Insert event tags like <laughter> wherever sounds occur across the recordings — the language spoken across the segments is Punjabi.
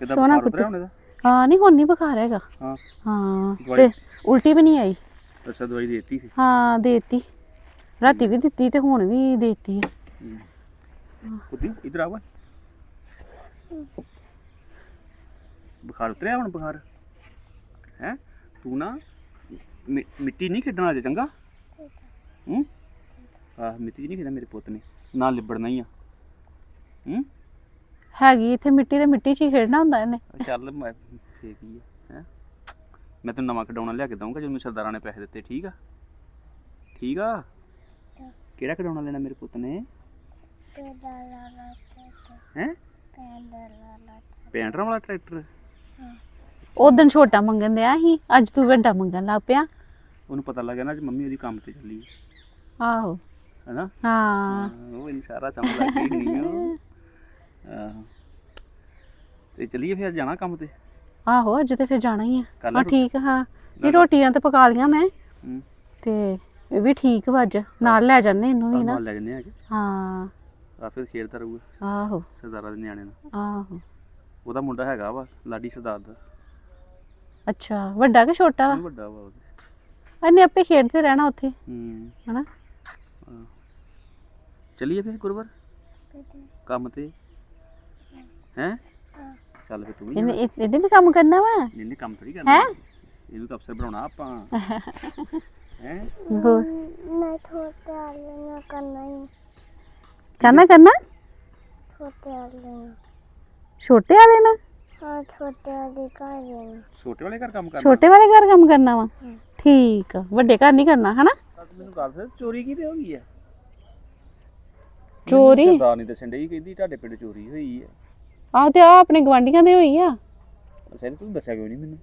ਕਿਦਾਂ ਸੋਹਣਾ ਬੁਖਾਰ ਉਤਰਿਆ ਪੁੱਤ। ਹੁਣ ਇਹਦਾ? ਹਾਂ ਨਹੀਂ ਹੁਣ ਨਹੀਂ ਬੁਖਾਰ ਹੈਗਾ। ਹਾਂ। ਹਾਂ ਦਵਾਈ? ਤੇ ਉਲਟੀ ਵੀ ਨਹੀਂ ਆਈ। ਅੱਛਾ ਦਵਾਈ ਦੇ ਦਿੱਤੀ ਸੀ? ਹਾਂ ਦੇਤੀ। ਰਾਤੀ ਵੀ ਦਿੱਤੀ ਤੇ ਹੁਣ ਵੀ ਦੇਤੀ ਕੁੱਦੀ ਇਧਰ ਆ ਵਾ ਬੁਖਾਰ ਉਤਰਿਆ ਹੁਣ ਬੁਖਾਰ? ਹੈ? ਤੂੰ ਨਾ ਮਿ- ਮਿੱਟੀ ਨਹੀਂ ਖੇਡਣਾ ਅਜੇ ਚੰਗਾ? ਹੂੰ? ਆਹ ਮਿੱਟੀ ਨਹੀਂ ਖੇਡਣਾ ਮੇਰੇ ਪੁੱਤ ਨੇ। ਨਾ ਲਿਬੜਨਾ ਹੀ ਆ। ਹੂੰ? ਹੈਗੀ ਇੱਥੇ ਮਿੱਟੀ ਤੇ ਮਿੱਟੀ 'ਚ ਹੀ ਖੇਡਣਾ ਹੁੰਦਾ ਇਹਨੇ। ਚੱਲ ਮੈਂ ਫੇਕ ਹੀ ਹੈ। ਮੈਂ ਤੈਨੂੰ ਨਵਾਂ ਖਿਡੌਣਾ ਲਿਆ ਕੇ ਦਊਂਗਾ ਜਦੋਂ ਮੈਨੂੰ ਸਰਦਾਰਾਂ ਨੇ ਪੈਸੇ ਦਿੱਤੇ ਠੀਕ ਆ? ਠੀਕ ਆ? ਕਿਹੜਾ ਖਿਡੌਣਾ ਲੈਣਾ ਮੇਰੇ ਪੁੱਤ ਨੇ? ਹੈ? ਪੈਂਟਰਾਂ ਵਾਲਾ ਟਰੈਕਟਰ। ਉਹ ਦਿਨ ਛੋਟਾ ਮੰਗਣ ਦਿਆ ਸੀ ਅੱਜ ਤੂੰ ਵੱਡਾ ਮੰਗਣ ਲੱਗ ਪਿਆ। ਉਹਨੂੰ ਪਤਾ ਲੱਗ ਗਿਆ ਨਾ ਅੱਜ ਮੰਮੀ ਉਹਦੀ ਕੰਮ ਤੇ ਚੱਲੀ ਆਹੋ। ਹੈਨਾ? ਹਾਂ। ਉਹ ਇਹਨੂੰ ਸਾਰਾ ਸਮਝ ਲੱਗ ਗਈ ਨਹੀਂ ਉਹ। ਆਹੋ। ਤੇ ਚਲੀਏ ਫਿਰ ਜਾਣਾ ਕੰਮ ਤੇ? ਆਹੋ ਅੱਜ ਤੇ ਫਿਰ ਜਾਣਾ ਹੀ ਆ। ਕੱਲ੍ਹ ਹਾਂ ਠੀਕ ਆ, ਹਾਂ। ਨਹੀਂ ਰੋਟੀਆਂ ਤੇ ਪਕਾ ਲੀਆਂ ਮੈਂ। ਹੂੰ। ਤੇ ਇਹ ਵੀ ਠੀਕ ਵਾ ਅੱਜ। ਨਾਲ ਲੈ ਜਾਂਦੇ ਇਹਨੂੰ ਵੀ ਨਾ। ਨਾਲ ਲੈ ਜੰਨੇ ਆ ਹਾਂ। ਆ ਫਿਰ ਖੇਡਦਾ ਰਹੂਗਾ। ਆਹੋ। ਸਰਦਾਰਾਂ ਦੇ ਨਿਆਣੇ ਨਾਲ। ਆਹੋ। ਉਹਦਾ ਮੁੰਡਾ ਹੈਗਾ ਵਾ ਲਾਡੀ ਸਰਦਾਰ ਦਾ। ਅੱਛਾ ਵੱਡਾ ਕਿ ਛੋਟਾ ਵਾ? ਵੱਡਾ ਵਾ ਉਹਦੇ। ਇਹਨੇ ਆਪੇ ਖੇਡਦੇ ਰਹਿਣਾ ਉੱਥੇ। ਹੂੰ। ਹਨਾ? ਹਾਂ। ਚਲੀਏ ਫਿਰ ਗੁਰਵਰ? ਕੰਮ ਤੇ? ਹੈ? ਚੱਲ ਫਿਰ ਤੂੰ ਵੀ ਇਹਨੇ ਇਹ- ਇਹਦੇ ਵੀ ਕੰਮ ਕਰਨਾ ਵਾ? ਨਹੀਂ ਨਹੀਂ ਕੰਮ ਥੋੜੀ ਕਰਨਾ। ਇਹਨੂੰ ਤਾਂ ਅਫਸਰ ਬਣਾਉਣਾ ਆਪਾਂ। <laughs> ਹੈ? ਹੋਰ? ਮੈਂ ਛੋਟੇ ਵਾਲੇ ਨਾਲ ਕਰਨਾ ਹੀ ਕਰਨਾ ਕਰਨਾ? ਛੋਟੇ ਵਾਲੇ ਨਾਲ। ਛੋਟੇ ਵਾਲੇ ਨਾਲ? ਹਾਂ ਛੋਟੇ ਵਾਲੇ ਘਰ ਜਾਣਾ ਛੋਟੇ ਵਾਲੇ ਘਰ ਕੰਮ ਕਰਨਾ? ਛੋਟੇ ਵਾਲੇ ਘਰ ਕੰਮ ਕਰਨਾ ਵਾ? ਠੀਕ ਆ ਵੱਡੇ ਘਰ ਨਹੀਂ ਕਰਨਾ ਹਨਾ? ਤਾਂ ਮੈਨੂੰ ਗੱਲ ਚੋਰੀ ਕਿਤੇ ਹੋ ਗਈ ਆ? ਚੋਰੀ? ਸਰਦਾਰ ਨਹੀਂ ਦੱਸਣ ਡਈ ਕਹਿੰਦੀ ਤੁਹਾਡੇ ਪਿੰਡ ਚੋਰੀ ਹੋਈ ਹੈ ਆਹ ਤੇ ਆ ਆਪਣੇ ਗਵਾਂਢੀਆਂ ਦੇ ਹੋਈ ਆ। ਇਹਨੇ ਤੂੰ ਦੱਸਿਆ ਕਿਉਂ ਨਹੀਂ ਮੈਨੂੰ?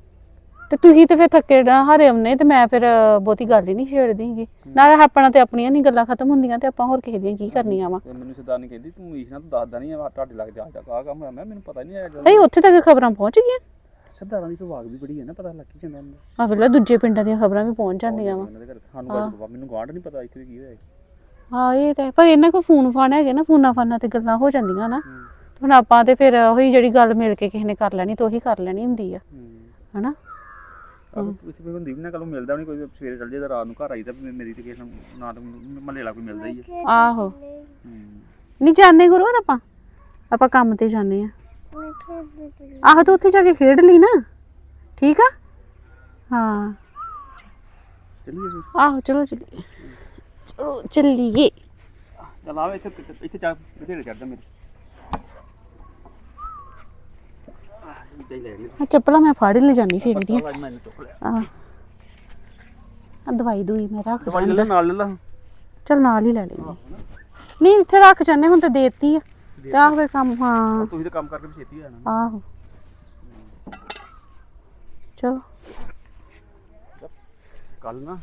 ਤੇ ਤੁਸੀਂ ਤੇ ਫਿਰ ਥੱਕੇ ਡਾ ਹਾਰੇ ਆਉਨੇ ਤੇ ਮੈਂ ਫਿਰ ਬਹੁਤੀ ਗੱਲ ਹੀ ਨਹੀਂ ਛੇੜਦੀ ਹੈਗੀ। ਨਾਲੇ ਆਪਣਾ ਤੇ ਆਪਣੀਆਂ ਨਹੀਂ ਗੱਲਾਂ ਖਤਮ ਹੁੰਦੀਆਂ ਤੇ ਆਪਾਂ ਹੋਰ ਕਿਸੇ ਦੀਆਂ ਕੀ ਕਰਨੀਆਂ ਵਾ? ਤੇ ਮੈਨੂੰ ਸਰਦਾਰ ਨੇ ਕਹਿੰਦੀ ਤੂੰ ਈਸ਼ ਨਾਲ ਤੂੰ ਦੱਸਦਾ ਨਹੀਂ ਆ ਤੁਹਾਡੇ ਲੱਗ ਜਾ ਜਾ ਆ ਕੰਮ ਹੋਇਆ। ਮੈਂ ਮੈਨੂੰ ਪਤਾ ਨਹੀਂ ਆਇਆ ਨਹੀਂ ਉੱਥੇ ਤੱਕ ਖਬਰਾਂ ਪਹੁੰਚ ਗਈਆਂ। ਸਰਦਾਰਾਂ ਦੀ ਤਾਂ ਆਵਾਜ਼ ਵੀ ਬੜੀ ਹੈ ਨਾ ਪਤਾ ਲੱਗ ਹੀ ਜਾਂਦਾ ਹੁੰਦਾ। ਆ ਵੇਲੇ ਦੂਜੇ ਪਿੰਡਾਂ ਦੀਆਂ ਖਬਰਾਂ ਵੀ ਪਹੁੰਚ ਜਾਂਦੀਆਂ ਵਾ। ਉਹਨਾਂ ਦੇ ਘਰ ਸਾਨੂੰ ਗੱਲ ਪਤਾ ਮੈਨੂੰ ਗਾਂਢ ਨਹੀਂ ਪਤਾ ਇੱਥੇ ਕੀ ਹੋਇਆ। ਹਾਂ ਇਹ ਤਾਂ ਹੈ। ਪਰ ਇਹਨਾਂ ਕੋਲ ਫੋਨ ਫਾਨ ਹੈਗੇ ਨਾ ਫੋਨਾਂ ਫਾਨਾਂ ਤੇ ਗੱਲਾਂ ਹੋ ਜਾਂਦੀਆਂ ਨਾ। ਹੁਣ ਆਪਾਂ ਤੇ ਫਿਰ ਉਹੀ ਜਿਹੜੀ ਗੱਲ ਮਿਲ ਕੇ ਕਿਸੇ ਨੇ ਕਰ ਲੈਣੀ ਤੇ ਉਹੀ ਕਰ ਲੈਣੀ ਹੁੰਦੀ ਆ। ਹਨਾ? ਆਹ ਇੱਥੇ ਕੋਈ ਹੁੰਦੀ ਵੀ ਨਾ ਕੱਲ ਮਿਲਦਾ ਵੀ ਨਹੀਂ ਕੋਈ ਸਵੇਰੇ ਚੱਲ ਜੇ ਤਾਂ ਰਾਤ ਨੂੰ ਘਰ ਆਈ ਤਾਂ ਮੇ- ਮੇਰੀ ਤੇ ਕਿਸੇ ਨੂੰ ਨਾ ਤਾਂ ਮਹੱਲੇ ਵਾਲਾ ਕੋਈ ਮਿਲਦਾ ਹੀ ਹੈ ਆਹੋ। ਨਹੀਂ ਜਾਂਦੇ ਗੁਰੂ ਆਪਾਂ? ਆਪਾਂ ਕੰਮ ਤੇ ਜਾਂਦੇ ਆ। ਆਹੋ ਤੂੰ ਉੱਥੇ ਜਾ ਕੇ ਖੇਡ ਲਈ ਨਾ। ਠੀਕ ਆ? ਹਾਂ। ਚੱਲੀਏ ਆਹੋ ਚਲੋ ਚੱਲੀਏ। ਚਲੋ ਚੱਲੀਏ। ਚੱਲ ਆਵੇ ਇੱਥੇ ਇੱਥੇ ਚੱਲ ਬਥੇਰੇ ਚੜਦਾ ਮੇਰੇ ਆਹ ਇੱਦਾਂ ਹੀ ਲੈ ਲਈ ਆ ਚੱਪਲਾਂ ਮੈਂ ਫਾੜ ਲੈ ਜਾਨੀ ਫਿਰ ਇਹਦੀਆਂ। ਆ ਆ ਦਵਾਈ ਦੂਈ ਮੈਂ ਰੱਖ ਦਵਾਈ ਲੈ ਲੈ ਨਾਲ ਲੈ ਲਾ। ਚਲ ਨਾਲ ਹੀ ਲੈ ਲੈਣੀ ਨਹੀਂ ਇੱਥੇ ਰੱਖ ਜਾਂਦੇ ਹੁਣ ਤੇ ਦੇਤੀ ਆ। ਤੇ ਆਹ ਫਿਰ ਕੰਮ ਹਾਂ। ਤੁਸੀਂ ਤਾਂ ਕੰਮ ਕਰਕੇ ਛੇਤੀ ਆ ਜਾਣਾ। ਆਹੋ। ਚਲੋ। ਕੱਲ ਨਾ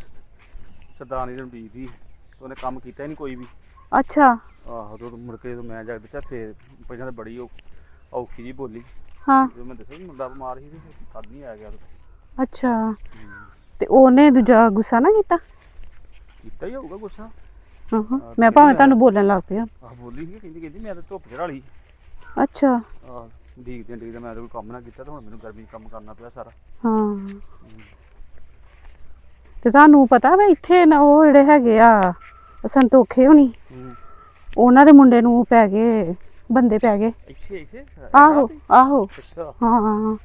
ਸਰਦਾਰਨੀ ਦਿਨ ਬੀਜੀ ਤੇ ਉਹਨੇ ਕੰਮ ਕੀਤਾ ਹੀ ਨਹੀਂ ਕੋਈ ਵੀ। ਅੱਛਾ। ਆਹੋ ਤੇ ਮੁੜ ਕੇ ਜਦੋਂ ਮੈਂ ਜਾ ਕੇ ਦੱਸਿਆ ਫੇਰ ਪਹਿਲਾਂ ਤਾਂ ਬੜੀ ਔਖੀ ਜੀ ਬੋਲੀ। ਹਾਂ। ਜਦੋਂ ਮੈਂ ਦੱਸਿਆ ਵੀ ਮੁੰਡਾ ਬਿਮਾਰ ਸੀ ਤੇ ਤਦ ਨਹੀਂ ਆ ਗਿਆ ਉਦੋਂ। ਅੱਛਾ। ਤੇ ਉਹਨੇ ਦੂਜਾ ਗੁੱਸਾ ਨਾ ਕੀਤਾ? ਕੀਤਾ ਹੀ ਹੋਊਗਾ ਗੁੱਸਾ। ਹਾਂ ਹਾਂ। ਮੈਂ ਭਾਵੇਂ ਤੁਹਾਨੂੰ ਬੋਲਣ ਲੱਗ ਪਿਆ। ਆਹ ਬੋਲੀ ਸੀ ਕਹਿੰਦੀ ਕਹਿੰਦੀ ਮੈਂ ਤਾਂ ਧੁੱਪ ਚੜਾ ਲਈ। ਅੱਛਾ। ਆਹ ਡੀਕਦੇ ਡੀਕਦੇ ਮੈਂ ਤਾਂ ਕੋਈ ਕੰਮ ਨਾ ਕੀਤਾ ਤੇ ਹੁਣ ਮੈਨੂੰ ਗਰਮੀ 'ਚ ਕੰਮ ਕਰਨਾ ਪਿਆ ਸਾਰਾ। ਹਾਂ। ਤੇ ਤੁਹਾਨੂੰ ਪਤਾ ਵਾ ਇੱਥੇ ਨਾ ਉਹ ਜਿਹੜੇ ਹੈਗੇ ਆ ਸੰਤੋਖੇ ਹੋਣੀ ਹੂੰ। ਉਹਨਾਂ ਦੇ ਮੁੰਡੇ ਨੂੰ ਪੈ ਗਏ ਬੰਦੇ ਪੈ ਗਏ। ਇੱਥੇ ਇੱਥੇ? ਆਹੋ ਆਹੋ। ਅੱਛਾ। ਹਾਂ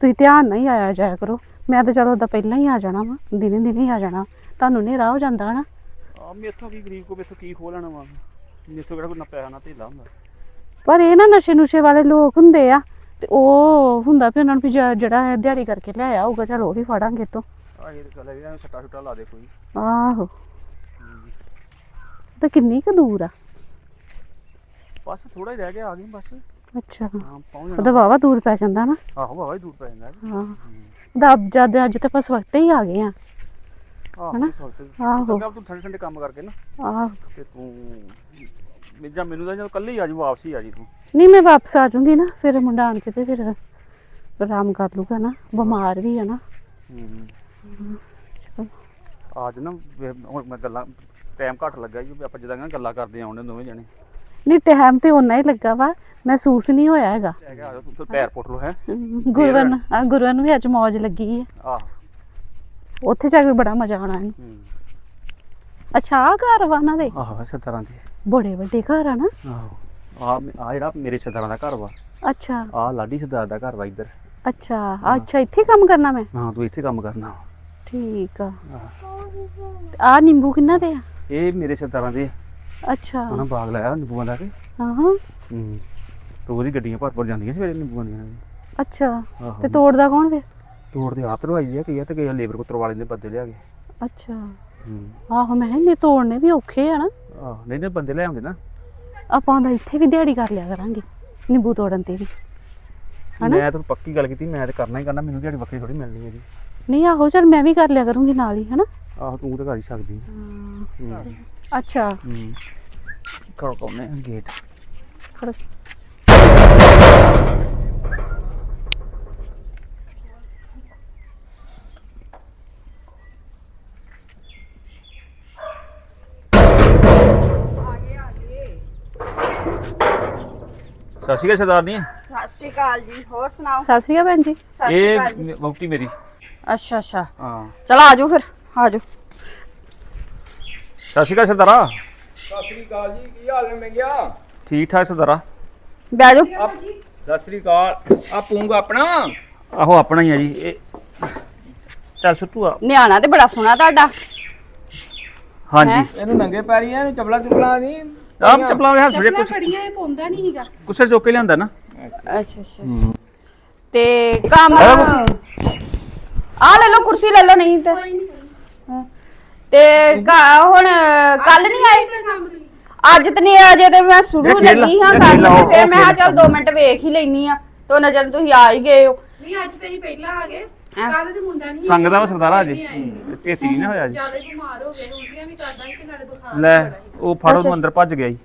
ਤੁਸੀਂ ਧਿਆਨ ਨਹੀਂ ਆਇਆ ਜਾਇਆ ਕਰੋ। ਮੈਂ ਤਾਂ ਚਲੋ ਉਹਦਾ ਪਹਿਲਾਂ ਹੀ ਆ ਜਾਣਾ ਵਾ ਦਿਨੇ ਦਿਨੇ ਹੀ ਆ ਜਾਣਾ। ਤੁਹਾਨੂੰ ਹਨੇਰਾ ਹੋ ਜਾਂਦਾ ਨਾ ਆ ਮੇਥੋਂ ਕੀ ਗਰੀਬ ਕੋ ਮੇਥੋਂ ਕੀ ਖੋ ਲੈਣਾ ਵਾ? ਮੇਥੋਂ ਕਿਹੜਾ ਕੋਈ ਨਾ ਪੈਸਾ ਨਾ ਧੇਲਾ ਹੁੰਦਾ। ਪਰ ਇਹ ਨਾ ਨਸ਼ੇ ਨੁਸ਼ੇ ਵਾਲੇ ਲੋਕ ਹੁੰਦੇ ਆ ਤੇ ਉਹ ਹੁੰਦਾ ਵੀ ਉਹਨਾਂ ਨੂੰ ਵੀ ਜਿਹੜਾ ਇਹ ਦਿਹਾੜੀ ਕਰਕੇ ਲਿਆਇਆ ਹੋਊਗਾ ਚਲ ਉਹੀ ਫੜਾਂਗੇ ਤੋਂ ਆ ਇਹ ਗੱਲ ਹੈ ਵੀ ਛੱਟਾ ਛੁੱਟਾ ਲਾ ਦੇ ਕੋਈ। ਆਹੋ। ਤਾਂ ਕਿੰਨੀ ਕੁ ਦੂਰ ਆ? ਬਸ ਥੋੜਾ ਹੀ ਰਹਿ ਗਿਆ ਆ ਗਈ ਬਸ। ਅੱਛਾ। ਹਾਂ ਪਹੁੰਚ ਜਾਣਾ। ਉਹਦਾ ਵਾਵਾ ਦੂਰ ਪੈ ਜਾਂਦਾ ਨਾ। ਆਹੋ ਬਾਬਾ ਹੀ ਦੂਰ ਪੈ ਜਾਂਦਾ ਹੈ। ਹਾਂ। ਦਬ ਜਦ ਅੱਜ ਤੇ ਬਸ ਵਕਤ ਹੀ ਆ ਗਏ ਆ। ਆਹੋ ਇਸ ਵਕਤ ਆਹੋ। ਚੰਗਾ ਤੂੰ ਠੰਡੇ ਠੰਡੇ ਕੰਮ ਕਰਕੇ ਨਾ। ਆਹੋ। ਤੇ ਤੂੰ ਮੈਂ ਜਾਂ ਮੈਨੂੰ ਤਾਂ ਜਦੋਂ ਕੱਲ ਹੀ ਆ ਜੂ ਵਾਪਸੀ ਆ ਜੀ ਤੂੰ। ਨਹੀਂ ਮੈਂ ਵਾਪਸ ਆ ਜਾਊਂਗੀ ਨਾ ਫਿਰ ਮੁੰਡਾ ਆਣ ਕੇ ਤੇ ਫਿਰ ਆਰਾਮ ਕਰ ਲੂਗਾ ਨਾ। ਬਿਮਾਰ ਵੀ ਆ ਨਾ। ਚਲੋ। ਅੱਜ ਨਾ ਵੇ- ਹੁਣ ਮੈਂ ਗੱਲਾਂ ਟਾਈਮ ਘੱਟ ਲੱਗਾ ਜੀ ਵੀ ਆਪਾਂ ਜਿੱਦਾਂ ਕਹਿੰਦੇ ਗੱਲਾਂ ਕਰਦੇ ਆਉਂਦੇ ਦੋਵੇਂ ਜਣੇ। ਨਹੀਂ ਟਾਈਮ ਤੇ ਓਨਾ ਹੀ ਲੱਗਾ ਵਾ। ਮਹਿਸੂਸ ਨਹੀਂ ਹੋਇਆ ਹੈਗਾ। ਹੈਗਾ ਆ ਤੂੰ ਪੈਰ ਪੁੱਟ ਲੋ ਹੈ। ਗੁਰਵਨ ਆ ਵੀ ਅੱਜ ਮੌਜ ਲੱਗੀ ਹੈ ਆਹ। ਉੱਥੇ ਜਾ ਕੇ ਬੜਾ ਮਜ਼ਾ ਆਉਣਾ ਇਹਨੂੰ। ਅੱਛਾ ਆ ਘਰ ਵਾ ਉਹਨਾਂ ਦੇ? ਆਹ ਸਰਦਾਰਾਂ ਦੀ। ਬੜੇ ਵੱਡੇ ਘਰ ਆ ਨਾ। ਆਹੋ ਆ ਆ ਜਿਹੜਾ ਮੇਰੇ ਸਰਦਾਰਾਂ ਦਾ ਘਰ ਵਾ। ਅੱਛਾ। ਆ ਲਾਡੀ ਸਰਦਾਰ ਦਾ ਘਰ ਵਾ ਇੱਧਰ। ਅੱਛਾ ਅੱਛਾ ਇੱਥੇ ਕੰਮ ਕਰਨਾ ਮੈਂ? ਹਾਂ ਤੂੰ ਇੱਥੇ ਕੰਮ ਕਰਨਾ। ਠੀਕ ਆ। ਆ ਨਿੰਬੂ ਕਿੰਨਾ ਦੇ ਆ? ਇਹ ਮੇਰੇ ਸਰਦਾਰਾਂ ਦੇ ਅੱਛਾ। ਉਹਨਾਂ ਬਾਗ ਲਾਇਆ ਨਿੰਬੂਆਂ ਦਾ ਕੇ। ਹਾਂ ਹੂੰ। ਹੀ। ਗੱਡੀਆਂ ਭਰ ਭਰ ਜਾਂਦੀਆਂ ਸਵੇਰੇ ਨਿੰਬੂਆਂ ਦੀਆਂ। ਅੱਛਾ। ਆਹੋ। ਤੇ ਤੋੜਦਾ ਕੌਣ ਫਿਰ? ਤੋੜ ਦੇ ਆਪ ਤਰਵਾਈ ਆ ਕਈ ਆ ਤੇ ਕਈ ਲੇਬਰ ਕੋ ਤਰਵਾ ਲੈਂਦੇ ਬੰਦੇ ਲਿਆ ਕੇ। ਅੱਛਾ। ਹੂੰ। ਆਹੋ ਮੈਂ ਕਿਹਾ ਤੋੜਨੇ ਵੀ ਔਖੇ ਆ ਨਾ। ਆਹ ਨਹੀਂ ਨਹੀਂ ਬੰਦੇ ਲੈ ਆਉਂਦੇ ਨਾ। ਆਪਾਂ ਤਾਂ ਇੱਥੇ ਵੀ ਦਿਹਾੜੀ ਕਰ ਲਿਆ ਕਰਾਂਗੇ ਨਿੰਬੂ ਤੋੜਨ ਤੇ ਵੀ। ਹਨਾ? ਮੈਂ ਤਾਂ ਪੱਕੀ ਗੱਲ ਕੀਤੀ ਮੈਂ ਤਾਂ ਕਰਨਾ ਹੀ ਕਰਨਾ ਮੈਨੂੰ ਦਿਹਾੜੀ ਵੱਖਰੀ ਥੋੜੀ ਮਿਲਣੀ ਹੈ ਜੀ ਨਹੀਂ ਆਹੋ ਚਲ ਮੈਂ ਵੀ ਕਰ ਲਿਆ ਕਰੂੰਗੀ ਨਾਲ ਹੀ ਹਨਾ? ਆਹ ਤੂੰ ਤਾਂ ਕਰ ਹੀ ਸਕਦੀ। ਹਾਂ, ਹੂੰ। ਅੱਛਾ ਹੂੰ ਕਰੋ ਕੋਨੇ ਗੇਟ ਖੜੋ। ਸਤਿ ਸ਼੍ਰੀ ਅਕਾਲ ਸਰਦਾਰਨੀ ਸਤਿ ਸ਼੍ਰੀ ਅਕਾਲ ਜੀ ਹੋਰ ਸੁਣਾਓ ਸਤਿ ਸ਼੍ਰੀ ਅਕਾਲ ਭੈਣ ਜੀ ਸਤਿ ਸ਼੍ਰੀ ਅਕਾਲ ਜੀ ਇਹ ਵਹੁਟੀ ਮੇਰੀ ਅੱਛਾ ਅੱਛਾ ਹਾਂ ਚਲ ਆਜੋ ਫਿਰ ਆਜੋ ਸਤਿ ਸ਼੍ਰੀ ਅਕਾਲ ਸਰਦਾਰਾ। ਸਤਿ ਸ੍ਰੀ ਅਕਾਲ ਜੀ ਕੀ ਹਾਲ ਨੇ ਮੰਗਿਆ ਠੀਕ ਠਾਕ ਸਰਦਾਰਾ। ਬਹਿ ਜਾਓ। ਸਤਿ ਸ੍ਰੀ ਅਕਾਲ। ਆ ਪੂੰਗ ਆਪਣਾ? ਆਹੋ ਆਪਣਾ ਹੀ ਆ ਜੀ। ਇਹ ਚੱਲ ਸੁੱਟੂ ਆ। ਨਿਆਣਾ ਤੇ ਬੜਾ ਸੋਹਣਾ ਤੁਹਾਡਾ। ਹਾਂਜੀ। ਇਹਨੂੰ ਨੰਗੇ ਪੈਰੀ ਆ ਇਹਨੂੰ ਚਪਲਾ ਚੁਪਲਾ ਨਹੀਂ ਆਪ ਚੱਪਲਾਂ ਵਾਲੇ ਹੱਥ ਜਿਹੜੇ ਕੁਛ ਫੜੀਆਂ ਇਹ ਪਾਉਂਦਾ ਨਹੀਂ ਹੈਗਾ ਕੁਛ ਚੁੱਕ ਕੇ ਲਿਆਂਦਾ ਨਾ। ਅੱਛਾ ਅੱਛਾ। ਤੇ ਕੰਮ ਆ ਲੈ ਲਓ। ਕੁਰਸੀ ਲੈ ਲਓ ਨਹੀਂ ਤੇ। ਤੇ ਘ- ਹੁਣ ਕੱਲ ਨਹੀਂ ਆਏ? ਅੱਜ ਤੇ ਨਹੀਂ ਅਜੇ ਤੇ ਮੈਂ ਸ਼ੁਰੂ ਇਹ ਖੇਲ ਲਾ, ਲੱਗੀ ਹਾਂ ਇਹ ਖੇਲ ਫਿਰ ਮੈਂ ਕਿਹਾ ਖੇਲ ਚੱਲ 2 ਮਿੰਟ ਵੇਖ ਹੀ ਲੈਣੀ ਆ ਤੋਂ ਨਜ਼ਰ ਤੁਸੀਂ ਆ ਹੀ ਗਏ ਹੋ। ਨਹੀਂ ਅੱਜ ਤੇ ਹੀ ਪਹਿਲਾਂ ਆ ਗਏ। ਹੈਂ? ਕੱਲ ਤੇ ਮੁੰਡਾ ਨਹੀਂ ਸੰਗਦਾ ਵਾ ਸਰਦਾਰਾ ਜੀ ਭੇਤੀ ਨਹੀਂ ਨਾ ਹੋਇਆ ਜੀ ਜ਼ਿਆਦਾ ਬਿਮਾਰ ਹੋ ਗਏ ਉਲਟੀਆਂ ਵੀ ਕਰਦਾ ਤੇ ਨਾਲੇ ਬੁਖਾਰ ਲੈ ਉਹ ਫੜੋ ਨੂੰ ਅੰਦਰ ਭੱਜ ਗਿਆ ਜੀ।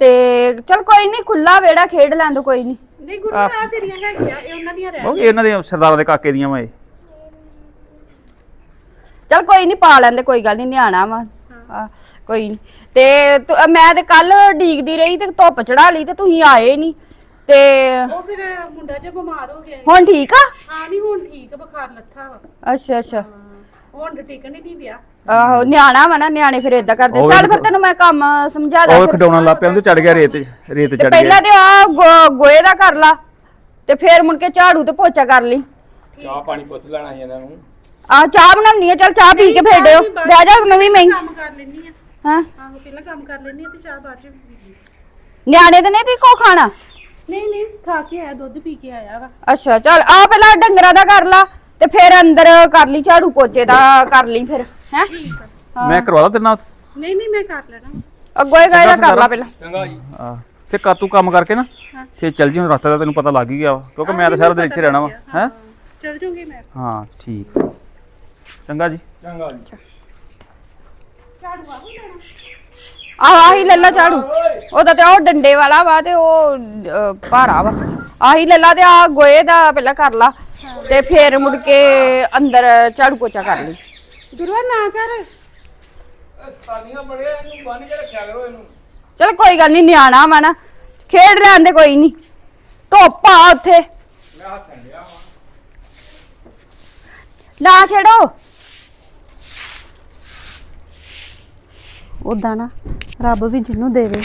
ਤੇ ਚਲ ਕੋਈ ਨਹੀਂ ਖੁੱਲਾ ਵੇੜਾ ਖੇਡ ਲੈਣ ਦੋ ਕੋਈ ਨਹੀਂ। ਨਹੀਂ ਗੁਰੂ ਆ ਤੇਰੀਆਂ ਹੈਗੀਆਂ ਇਹ ਉਹਨਾਂ ਦੀਆਂ ਰਹਿ ਉਹ ਇਹਨਾਂ ਦੇ ਸਰਦਾਰਾਂ ਦੇ ਕਾਕੇ ਦੀਆਂ ਵਾ ਇਹ। ਚਲ ਕੋਈ ਨਹੀਂ ਪਾ ਲੈਂਦੇ ਕੋਈ ਗੱਲ ਨਹੀਂ ਨਿਆਣਾ ਵਾ। ਹਾਂ, ਕੋਈ ਨਹੀਂ ਤੇ ਤੁ- ਮੈਂ ਤੇ ਕੱਲ ਡੀਕਦੀ ਰਹੀ ਤੇ ਧੁੱਪ ਚੜਾ ਲਈ ਤੇ ਤੁਸੀਂ ਆਏ ਨਹੀਂ ਤੇ ਉਹ ਫਿਰ ਮੁੰਡਾ ਜੇ ਬਿਮਾਰ ਹੋ ਗਿਆ ਸੀ। ਹੁਣ ਠੀਕ ਆ? ਹਾਂ ਨਹੀਂ ਹੁਣ ਠੀਕ ਆ, ਬੁਖਾਰ ਲੱਥਾ ਵਾ। ਅੱਛਾ ਅੱਛਾ। ਹੁਣ ਟਿਕਣ ਹੀ ਨਹੀਂ ਦਿਆ ਆਹੋ ਨਿਆਣਾ ਵਾ ਨਾ ਨਿਆਣੇ ਫਿਰ ਇਦਾਂ ਕਰਦੇ। ਉਹ ਚੱਲ ਫਿਰ ਤੈਨੂੰ ਮੈਂ ਕੰਮ ਸਮਝਾ ਦਾਂ ਉਹ ਫਿਰ। ਖਡਾਉਣਾ ਲੱਗ ਪਿਆ ਉਹਦੇ ਚੜ ਗਿਆ ਰੇਤ ਰੇਤ ਤੇ ਚੜ ਗਿਆ। ਪਹਿਲਾਂ ਤੇ ਆ ਗੋਏ ਦਾ ਕਰ ਲਾ। ਤੇ ਫਿਰ ਮੁੜ ਕੇ ਝਾੜੂ ਤੇ ਪੋਚਾ ਕਰ ਲਈ। ਚਾਹ ਪਾਣੀ ਪੁੱਛ ਲੈਣਾ ਸੀ ਇਹਨਾਂ ਨੂੰ। ਆ ਚਾਹ ਬਣਾਉਣੀ ਆ ਚੱਲ ਚਾਹ ਪੀ ਕੇ ਫੇਰ ਦਿਓ ਬਹਿ ਜਾ ਨਵੀਂ ਮਹਿੰਗੀ ਕੰਮ ਕਰ ਲੈਣੀ ਆ। ਹਾਂ? ਆਹੋ ਪਹਿਲਾਂ ਕੰਮ ਕਰ ਲੈਣੀ ਆ ਤੇ ਚਾਹ ਬਾਅਦ ਚ ਨਿਆਣੇ ਤੇ ਨਹੀਂ ਤੀ ਕੋ ਖਾਣਾ? ਨਹੀਂ ਨਹੀਂ ਖਾ ਕੇ ਆਇਆ ਦੁੱਧ ਪੀ ਕੇ ਆਇਆ ਵਾ। ਅੱਛਾ ਚੱਲ ਆ ਪਹਿਲਾਂ ਡੰਗਰਾਂ ਦਾ ਕਰ ਲਾ ਤੇ ਫਿਰ ਅੰਦਰ ਕਰ ਲਈ ਝਾੜੂ ਪੋਚੇ ਦਾ ਕਰ ਲਈ ਫਿਰ ਹੈ? ਠੀਕ ਆ। ਮੈਂ ਕਰਵਾ ਦਾਂ ਤੇਰੇ ਨਾਲ? ਨਹੀਂ ਨਹੀਂ ਮੈਂ ਕਰ ਲੈਣਾ। ਅੱਗੋਏ ਗਏ ਦਾ ਕਰ ਲਾ ਪਹਿਲਾਂ। ਚੰਗਾ ਜੀ। ਆ ਤੇ ਕਾ ਤੂੰ ਕੰਮ ਕਰਕੇ ਨਾ ਫੇਰ ਚੱਲ ਜੀ ਹੁਣ ਰਸਤੇ ਦਾ ਤੈਨੂੰ ਪਤਾ ਲੱਗ ਹੀ ਗਿਆ ਵਾ, ਕਿਉਂਕਿ ਮੈਂ ਤਾਂ ਸਾਰਾ ਦਿਨ ਇੱਥੇ ਰਹਿਣਾ ਵਾ ਹੈ? ਚਲ ਜੂਗੀ ਮੈਂ। ਹਾਂ ਠੀਕ। ਚੰਗਾ ਜੀ। ਚੰਗਾ ਜੀ। ਆਹ ਆਹੀ ਲੈ ਲਾ ਝਾੜੂ। ਉਹਦਾ ਤੇ ਉਹ ਡੰਡੇ ਵਾਲਾ ਵਾ ਤੇ ਉਹ ਅਹ, ਭਾਰਾ ਵਾ। ਆਹੀ ਲੈ ਲਾ ਤੇ ਆ ਗੋਏ ਦਾ ਪਹਿਲਾਂ ਕਰ ਲਾ। ਤੇ ਫਿਰ ਮੁੜ ਕੇ ਅੰਦਰ ਝਾੜੂ ਪੋਚਾ ਕਰ ਲਈ। ਗੁਰੂਆ ਨਾ ਕਰ। ਸਤਾਨੀਆਂ ਬੜਿਆ ਇਹਨੂੰ ਬੰਨ ਕੇ ਰੱਖਿਆ ਕਰੋ ਇਹਨੂੰ। ਚਲ ਕੋਈ ਗੱਲ ਨਹੀਂ ਨਿਆਣਾ ਵਾ ਨਾ। ਖੇਡ ਲੈਣ ਦੇ ਕੋਈ ਨਹੀਂ ਧੁੱਪ ਆ ਉੱਥੇ। ਮੈਂ ਹੱਸਣ ਡਿਆ ਵਾਂ। ਨਾ ਛੇੜੋ। ਉਦਾਂ ਨਾ ਰੱਬ ਵੀ ਜਿਹਨੂੰ ਦੇਵੇ।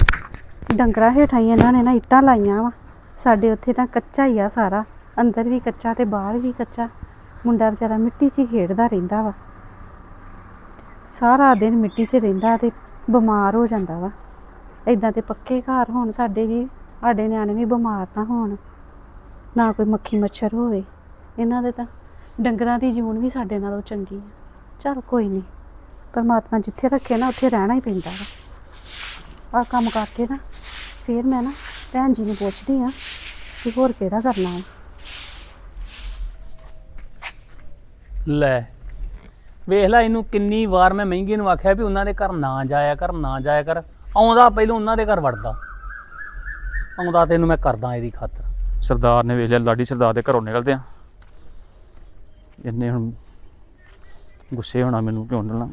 ਡੰਗਰਾਂ ਹੇਠਾਂ ਹੀ ਇਹਨਾਂ ਨੇ ਨਾ ਇੱਟਾਂ ਲਾਈਆਂ ਵਾ। ਸਾਡੇ ਉੱਥੇ ਤਾਂ ਕੱਚਾ ਹੀ ਆ ਸਾਰਾ। ਅੰਦਰ ਵੀ ਕੱਚਾ ਤੇ ਬਾਹਰ ਵੀ ਕੱਚਾ। ਮੁੰਡਾ ਵਿਚਾਰਾ ਮਿੱਟੀ 'ਚ ਹੀ ਖੇਡਦਾ ਰਹਿੰਦਾ ਵਾ। ਸਾਰਾ ਦਿਨ ਮਿੱਟੀ 'ਚ ਰਹਿੰਦਾ ਤੇ ਬਿਮਾਰ ਹੋ ਜਾਂਦਾ ਵਾ। ਇਦਾਂ ਤੇ ਪੱਕੇ ਘਰ ਹੋਣ ਸਾਡੇ ਵੀ, ਸਾਡੇ ਨਿਆਣੇ ਵੀ ਬਿਮਾਰ ਨਾ ਹੋਣ। ਨਾ ਕੋਈ ਮੱਖੀ ਮੱਛਰ ਹੋਵੇ। ਇਹਨਾਂ ਦੇ ਤਾਂ ਡੰਗਰਾਂ ਦੀ ਜੂਨ ਵੀ ਸਾਡੇ ਨਾਲੋਂ ਚੰਗੀ ਆ। ਚਲ ਕੋਈ ਨਹੀਂ। ਪਰਮਾਤਮਾ ਜਿੱਥੇ ਰੱਖੇ ਨਾ ਉੱਥੇ ਰਹਿਣਾ ਹੀ ਪੈਂਦਾ ਵਾ। ਆਹ ਕੰਮ ਕਰਕੇ ਨਾ ਫਿਰ ਮੈਂ ਨਾ ਭੈਣ ਜੀ ਨੂੰ ਪੁੱਛਦੀ ਆ ਕਿ ਹੋਰ ਕਿਹੜਾ ਕਰਨਾ ਵਾ। ਲੈ ਵੇਖ ਲੈ ਇਹਨੂੰ ਕਿੰਨੀ ਵਾਰ ਮੈਂ ਮਹਿੰਗੀ ਨੂੰ ਆਖਿਆ ਵੀ ਉਹਨਾਂ ਦੇ ਘਰ ਨਾ ਜਾਇਆ ਕਰ ਨਾ ਜਾਇਆ ਕਰ। ਆਉਂਦਾ ਪਹਿਲਾਂ ਉਹਨਾਂ ਦੇ ਘਰ ਵੜਦਾ। ਆਉਂਦਾ ਤੈਨੂੰ ਮੈਂ ਕਰਦਾ ਇਹਦੀ ਖਾਤਰ। ਸਰਦਾਰ ਨੇ ਵੇਖ ਲਿਆ ਲਾਡੀ ਸਰਦਾਰ ਦੇ ਘਰੋਂ ਨਿਕਲਦੇ ਆ। ਇੰਨੇ ਹੁਣ ਗੁੱਸੇ ਹੋਣਾ ਮੈਨੂੰ ਕਿਉਂ ਨਾ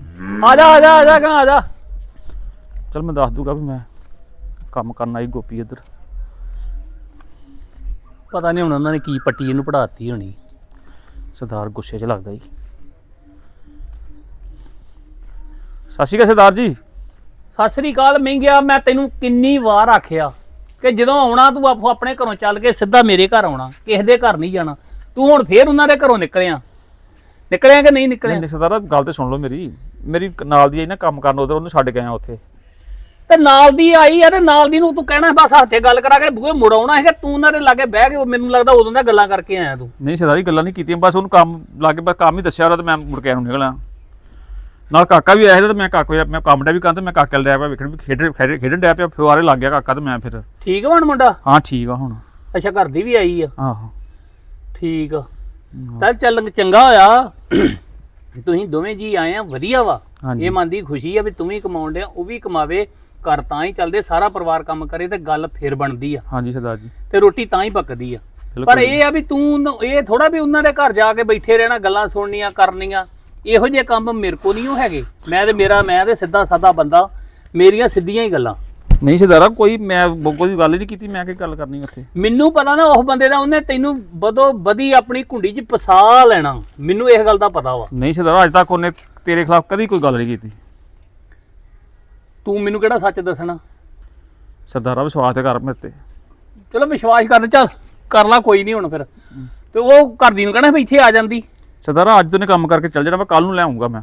ਆ ਜਾ ਆ ਜਾ ਆ ਜਾ ਕਾਂ ਆ ਜਾ। ਚਲ ਮੈਂ ਦੱਸ ਦੂਗਾ ਵੀ ਮੈਂ ਕੰਮ ਕਰਨ ਆਈ ਗੋਪੀ ਇੱਧਰ। ਪਤਾ ਨਹੀਂ ਹੁਣ ਉਹਨਾਂ ਨੇ ਕੀ ਪੱਟੀ ਇਹਨੂੰ ਪੜਾਤੀ ਹੋਣੀ। ਸਰਦਾਰ ਗੁੱਸੇ 'ਚ ਲੱਗਦਾ ਜੀ। ਸਤਿ ਸ਼੍ਰੀ ਅਕਾਲ ਸਰਦਾਰ ਜੀ। ਸਤਿ ਸ੍ਰੀ ਅਕਾਲ ਮਹਿੰਗਿਆ ਮੈਂ ਤੈਨੂੰ ਕਿੰਨੀ ਵਾਰ ਆਖਿਆ ਕਿ ਜਦੋਂ ਆਉਣਾ ਤੂੰ ਆਪੋ ਆਪਣੇ ਘਰੋਂ ਚੱਲ ਕੇ ਸਿੱਧਾ ਮੇਰੇ ਘਰ ਆਉਣਾ ਕਿਸੇ ਦੇ ਘਰ ਨਹੀਂ ਜਾਣਾ। ਤੂੰ ਹੁਣ ਫੇਰ ਉਹਨਾਂ ਦੇ ਘਰੋਂ ਨਿਕਲਿਆ। ਨਿਕਲਿਆ ਕਿ ਨਹੀਂ ਨਿਕਲਿਆ? ਨਹੀਂ ਸਰਦਾਰ ਗੱਲ ਤੇ ਸੁਣ ਲਓ ਮੇਰੀ। ਮੇਰੀ ਨਾਲ ਦੀ ਆਈ ਨਾ ਕੰਮ ਕਰਨ ਉਧਰ ਉਹਨੂੰ ਛੱਡ ਕੇ ਆਇਆ ਉੱਥੇ। ਤੇ ਨਾਲ ਦੀ ਆਈ ਆ ਤੇ ਨਾਲ ਦੀ ਨੂੰ ਤੂੰ ਕਹਿਣਾ ਬਸ ਹੱਥੇ ਗੱਲ ਕਰਾ ਕੇ ਬੂਹੇ ਮੁੜ ਆਉਣਾ ਹੈਗਾ ਤੂੰ ਉਹਨਾਂ ਦੇ ਲਾਗੇ ਬਹਿ ਕੇ ਮੈਨੂੰ ਲੱਗਦਾ ਉਦੋਂ ਦਾ ਗੱਲਾਂ ਕਰਕੇ ਆਇਆ ਤੂੰ। ਨਹੀਂ ਸਰਦਾਰ ਗੱਲਾਂ ਨਹੀਂ ਕੀਤੀਆਂ ਬਸ ਉਹਨੂੰ ਕੰਮ ਲੱਗੇ ਬਸ ਕੰਮ ਹੀ ਦੱਸਿਆ ਉਹਦਾ ਤੇ ਮੈਂ ਮੁੜ ਕੇ ਨੂੰ ਨਿਕਲਿਆ ਨਾਲ ਕਾਕਾ ਵੀ ਆਇਆ ਸੀ ਤੇ ਮੈਂ ਕਾਕਾ ਮੈਂ ਕੰਮ ਦਾ ਵੀ ਕਾਂ ਤੇ ਮੈਂ ਕਾਕੇ ਲਿਆ ਪਿਆ ਵੇਖਣ ਵੀ ਖੇਡ ਖੇਡ- ਖੇਡਣ ਡਿਆ ਪਿਆ ਫੁਆਰੇ ਲੱਗ ਗਿਆ ਕਾਕਾ ਤੇ ਮੈਂ ਫਿਰ। ਠੀਕ ਵਾ ਹੁਣ ਮੁੰਡਾ? ਹਾਂ ਠੀਕ ਆ ਹੁਣ। ਅੱਛਾ ਘਰ ਦੀ ਵੀ ਆਈ ਆ? ਆਹੋ। ਠੀਕ ਆ। ਚੱਲ ਚੱਲ ਚੰਗਾ ਹੋਇਆ। ਤੁਸੀਂ ਦੋਵੇਂ ਜੀ ਆਏ ਆ ਵਧੀਆ ਵਾ। ਇਹ ਮਨ ਦੀ ਖੁਸ਼ੀ ਆ ਵੀ ਤੂੰ ਵੀ ਕਮਾਉਣ ਡਿਆ ਉਹ ਵੀ ਕਮਾਵੇ ਘਰ ਤਾਂ ਹੀ ਚੱਲਦੇ ਸਾਰਾ ਪਰਿਵਾਰ ਕੰਮ ਕਰੇ ਤੇ ਗੱਲ ਫੇਰ ਬਣਦੀ ਆ। ਹਾਂਜੀ ਸਰਦਾਰ ਜੀ। ਤੇ ਰੋਟੀ ਤਾਂ ਹੀ ਪੱਕਦੀ ਆ। ਪਰ ਇਹ ਆ ਵੀ ਤੂੰ ਇਹ ਥੋੜਾ ਵੀ ਉਹਨਾਂ ਦੇ ਘਰ ਜਾ ਕੇ ਬੈਠੇ ਰਹਿਣਾ ਗੱਲਾਂ ਸੁਣਨੀਆਂ ਕਰਨੀਆਂ ਇਹੋ ਜਿਹੇ ਕੰਮ ਮੇਰੇ ਕੋ ਨਹੀਂ ਹੈਗੇ। ਮੈਂ ਤੇ ਮੇਰਾ ਮੈਂ ਤੇ ਸਿੱਧਾ ਸਾਦਾ ਬੰਦਾ ਮੇਰੀਆਂ ਸਿੱਧੀਆਂ ਹੀ ਗੱਲਾਂ। ਨਹੀਂ ਸਰਦਾਰਾ ਕੋਈ ਮੈਂ ਬ- ਕੋਈ ਗੱਲ ਹੀ ਨਹੀਂ ਕੀਤੀ ਮੈਂ ਕੀ ਗੱਲ ਕਰਨੀ ਉੱਥੇ। ਮੈਨੂੰ ਪਤਾ ਨਾ ਉਹ ਬੰਦੇ ਦਾ ਉਹਨੇ ਤੈਨੂੰ ਬਦੋ ਬਦੀ ਆਪਣੀ ਕੁੰਡੀ 'ਚ ਫਸਾ ਲੈਣਾ। ਮੈਨੂੰ ਇਸ ਗੱਲ ਦਾ ਪਤਾ ਵਾ। ਨਹੀਂ ਸਰਦਾਰਾ ਅੱਜ ਤੱਕ ਉਹਨੇ ਤੇਰੇ ਖਿਲਾਫ ਕਦੀ ਕੋਈ ਗੱਲ ਨਹੀਂ ਕੀਤੀ। ਤੂੰ ਮੈਨੂੰ ਕਿਹੜਾ ਸੱਚ ਦੱਸਣਾ? ਸਰਦਾਰਾ ਵਿਸ਼ਵਾਸ ਤੇ ਕਰ ਮੇਰੇ ਤੇ। ਚਲੋ ਵਿਸ਼ਵਾਸ ਕਰ ਚੱਲ ਕਰ ਲਾ ਕੋਈ ਨਹੀਂ ਹੁਣ ਫਿਰ। ਤੇ ਉਹ ਘਰਦੀ ਨੂੰ ਕਹਿਣਾ ਵੀ ਇੱਥੇ ਆ ਜਾਂਦੀ। ਸਰਦਾਰਾ ਅੱਜ ਤੋਂ ਨੇ ਕੰਮ ਕਰਕੇ ਚੱਲ ਜਾਣਾ ਮੈਂ ਕੱਲ ਨੂੰ ਲੈ ਆਉਂਗਾ ਮੈਂ।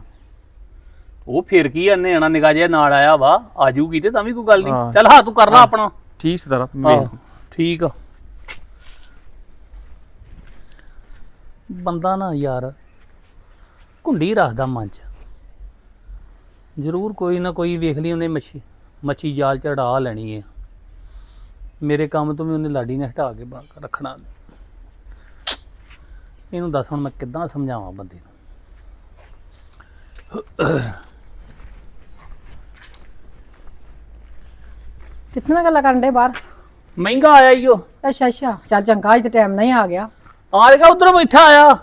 ਉਹ ਫਿਰ ਕੀ ਆਨੇ ਆਣਾ ਨਿਗਾਹ ਜਿਹਾ ਨਾਲ ਆਇਆ ਵਾ ਆ ਜੂਗੀ ਤੇ ਤਾਂ ਵੀ ਕੋਈ ਗੱਲ ਨਹੀਂ। ਹਾਂ। ਚੱਲ ਹਾਂ ਤੂੰ ਕਰ ਲਾ ਆਪਣਾ। ਠੀਕ ਸਰਦਾਰਾ ਆਹੋ, ਠੀਕ ਆ। ਬੰਦਾ ਨਾ ਯਾਰ ਕੁੰਡੀ ਰੱਖਦਾ ਮਨ ਚ। ਜ਼ਰੂਰ ਕੋਈ ਨਾ ਕੋਈ ਵੇਖ ਲਈ ਉਹਨੇ ਮੱਛੀ ਮੱਛੀ ਜਾਲ ਚੜਾ ਲੈਣੀ ਹੈ ਮੇਰੇ ਕੰਮ ਤੋਂ ਵੀ ਉਹਨੇ ਲਾਡੀ ਨੇ ਹਟਾ ਕੇ ਬਾਹਰ ਰੱਖਣਾ। ਇਹਨੂੰ ਦੱਸ ਹੁਣ ਮੈਂ ਕਿੱਦਾਂ ਸਮਝਾਵਾਂ ਬੰਦੇ ਨੂੰ। ਕਿਤਨਾ ਗੱਲਾਂ ਕਰਨ ਦੇ ਬਾਹਰ? ਮਹਿੰਗਾ ਆਇਆ ਈ ਉਹ। ਅੱਛਾ ਅੱਛਾ। ਚੱਲ ਚੰਗਾ ਅੱਜ ਤੇ ਟਾਈਮ ਨਹੀਂ ਆ ਗਿਆ। ਆ ਗਿਆ ਉਧਰੋਂ ਬੈਠਾ ਆਇਆ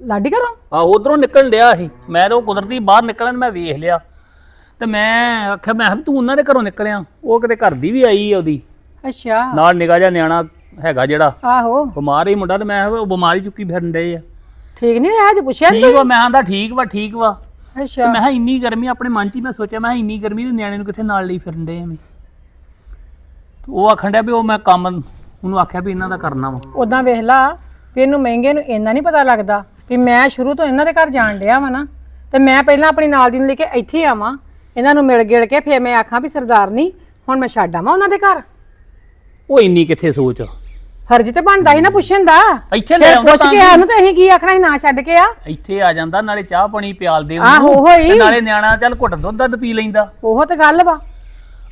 ਲਾਡੀ ਘਰੋਂ? ਆ ਉਧਰੋਂ ਨਿਕਲਣ ਡਿਆ ਸੀ। ਮੈਂ ਤਾਂ ਉਹ ਕੁਦਰਤੀ ਬਾਹਰ ਨਿਕਲਣ ਮੈਂ ਵੇਖ ਲਿਆ। ਤੇ ਮੈਂ ਆਖਿਆ ਮੈਂ ਕਿਹਾ ਤੂੰ ਉਹਨਾਂ ਦੇ ਘਰੋਂ ਨਿਕਲਿਆ। ਉਹ ਕਿਤੇ ਘਰ ਦੀ ਵੀ ਆਈ ਆ ਉਹਦੀ। ਅੱਛਾ। ਨਾਲ ਨਿਗਾਹ ਜਿਹਾ ਨਿਆਣਾ ਹੈਗਾ ਜਿਹੜਾ। ਆਹੋ। ਬਿਮਾਰ ਹੀ ਮੁੰਡਾ ਤੇ ਮੈਂ ਕਿਹਾ ਉਹ ਬਿਮਾਰੀ ਚੁੱਕੀ ਫਿਰਨ ਡੇ ਆ। ਠੀਕ ਨਹੀਂ ਹੋਇਆ ਅੱਜ ਪੁੱਛਿਆ ਨੀ ਠੀਕ ਵਾ ਮੈਂ ਆਂਦਾ ਠੀਕ ਵਾ ਠੀਕ ਵਾ। ਅੱਛਾ। ਮੈਂ ਕਿਹਾ ਇੰਨੀ ਗਰਮੀ ਆਪਣੇ ਮਨ 'ਚ ਹੀ ਮੈਂ ਸੋਚਿਆ ਮੈਂ ਕਿਹਾ ਇੰਨੀ ਗਰਮੀ ਦੇ ਨਿਆਣੇ ਨੂੰ ਕਿੱਥੇ ਨਾਲ ਲਈ ਫਿਰਨ ਡੇ ਐਵੇਂ ਉਹ ਆਖਣ ਡਿਆ ਵੀ ਉਹ ਮੈਂ ਕੰਮ ਉਹਨੂੰ ਆਖਿਆ ਵੀ ਇਹਨਾਂ ਦਾ ਕਰਨਾ ਵਾ। ਉਦਾਂ ਵੇਖ ਲਾ ਵੀ ਇਹਨੂੰ ਮਹਿੰਗੇ ਨੂੰ ਇੰਨਾ ਨਹੀਂ ਪਤਾ ਲੱਗਦਾ ਵੀ ਮੈਂ ਸ਼ੁਰੂ ਤੋਂ ਇਹਨਾਂ ਦੇ ਘਰ ਜਾਣ ਡਿਆ ਵਾ ਨਾ ਤੇ ਮੈਂ ਪਹਿਲਾਂ ਆਪਣੀ ਨਾਲ ਦੀ ਨੂੰ ਲੈ ਕੇ ਇੱਥੇ ਆਵਾਂ। ਇਹਨਾਂ ਨੂੰ ਮਿਲ ਗਿਲ ਕੇ ਫਿਰ ਮੈਂ ਆਖਾਂ ਵੀ ਸਰਦਾਰਨੀ ਹੁਣ ਮੈਂ ਛੱਡ ਆਵਾਂ ਉਹਨਾਂ ਦੇ ਘਰ। ਉਹ ਇੰਨੀ ਕਿੱਥੇ ਸੋਚ? ਫਰਜ਼ ਤੇ ਬਣਦਾ ਸੀ ਨਾ ਪੁੱਛਣ ਦਾ। ਇੱਥੇ ਲੈ ਫਿਰ ਆਉਂਦਾ ਪੁੱਛ ਤਾਂ ਕੇ ਆ ਨੂੰ ਤੇ ਅਸੀਂ ਕੀ ਆਖਣਾ ਸੀ ਨਾ ਛੱਡ ਕੇ ਆ। ਇੱਥੇ ਆ ਜਾਂਦਾ ਨਾਲੇ ਚਾਹ ਪਾਣੀ ਪਿਆਲ ਦੇ ਆਹੋ, ਉਹੀ। ਤੇ ਨਾਲੇ ਨਿਆਣਾ ਚੱਲ ਘੁੱਟ ਦੁੱਧ ਦੱਧ ਪੀ ਲੈਂਦਾ। ਉਹ ਤੇ ਗੱਲ ਵਾ।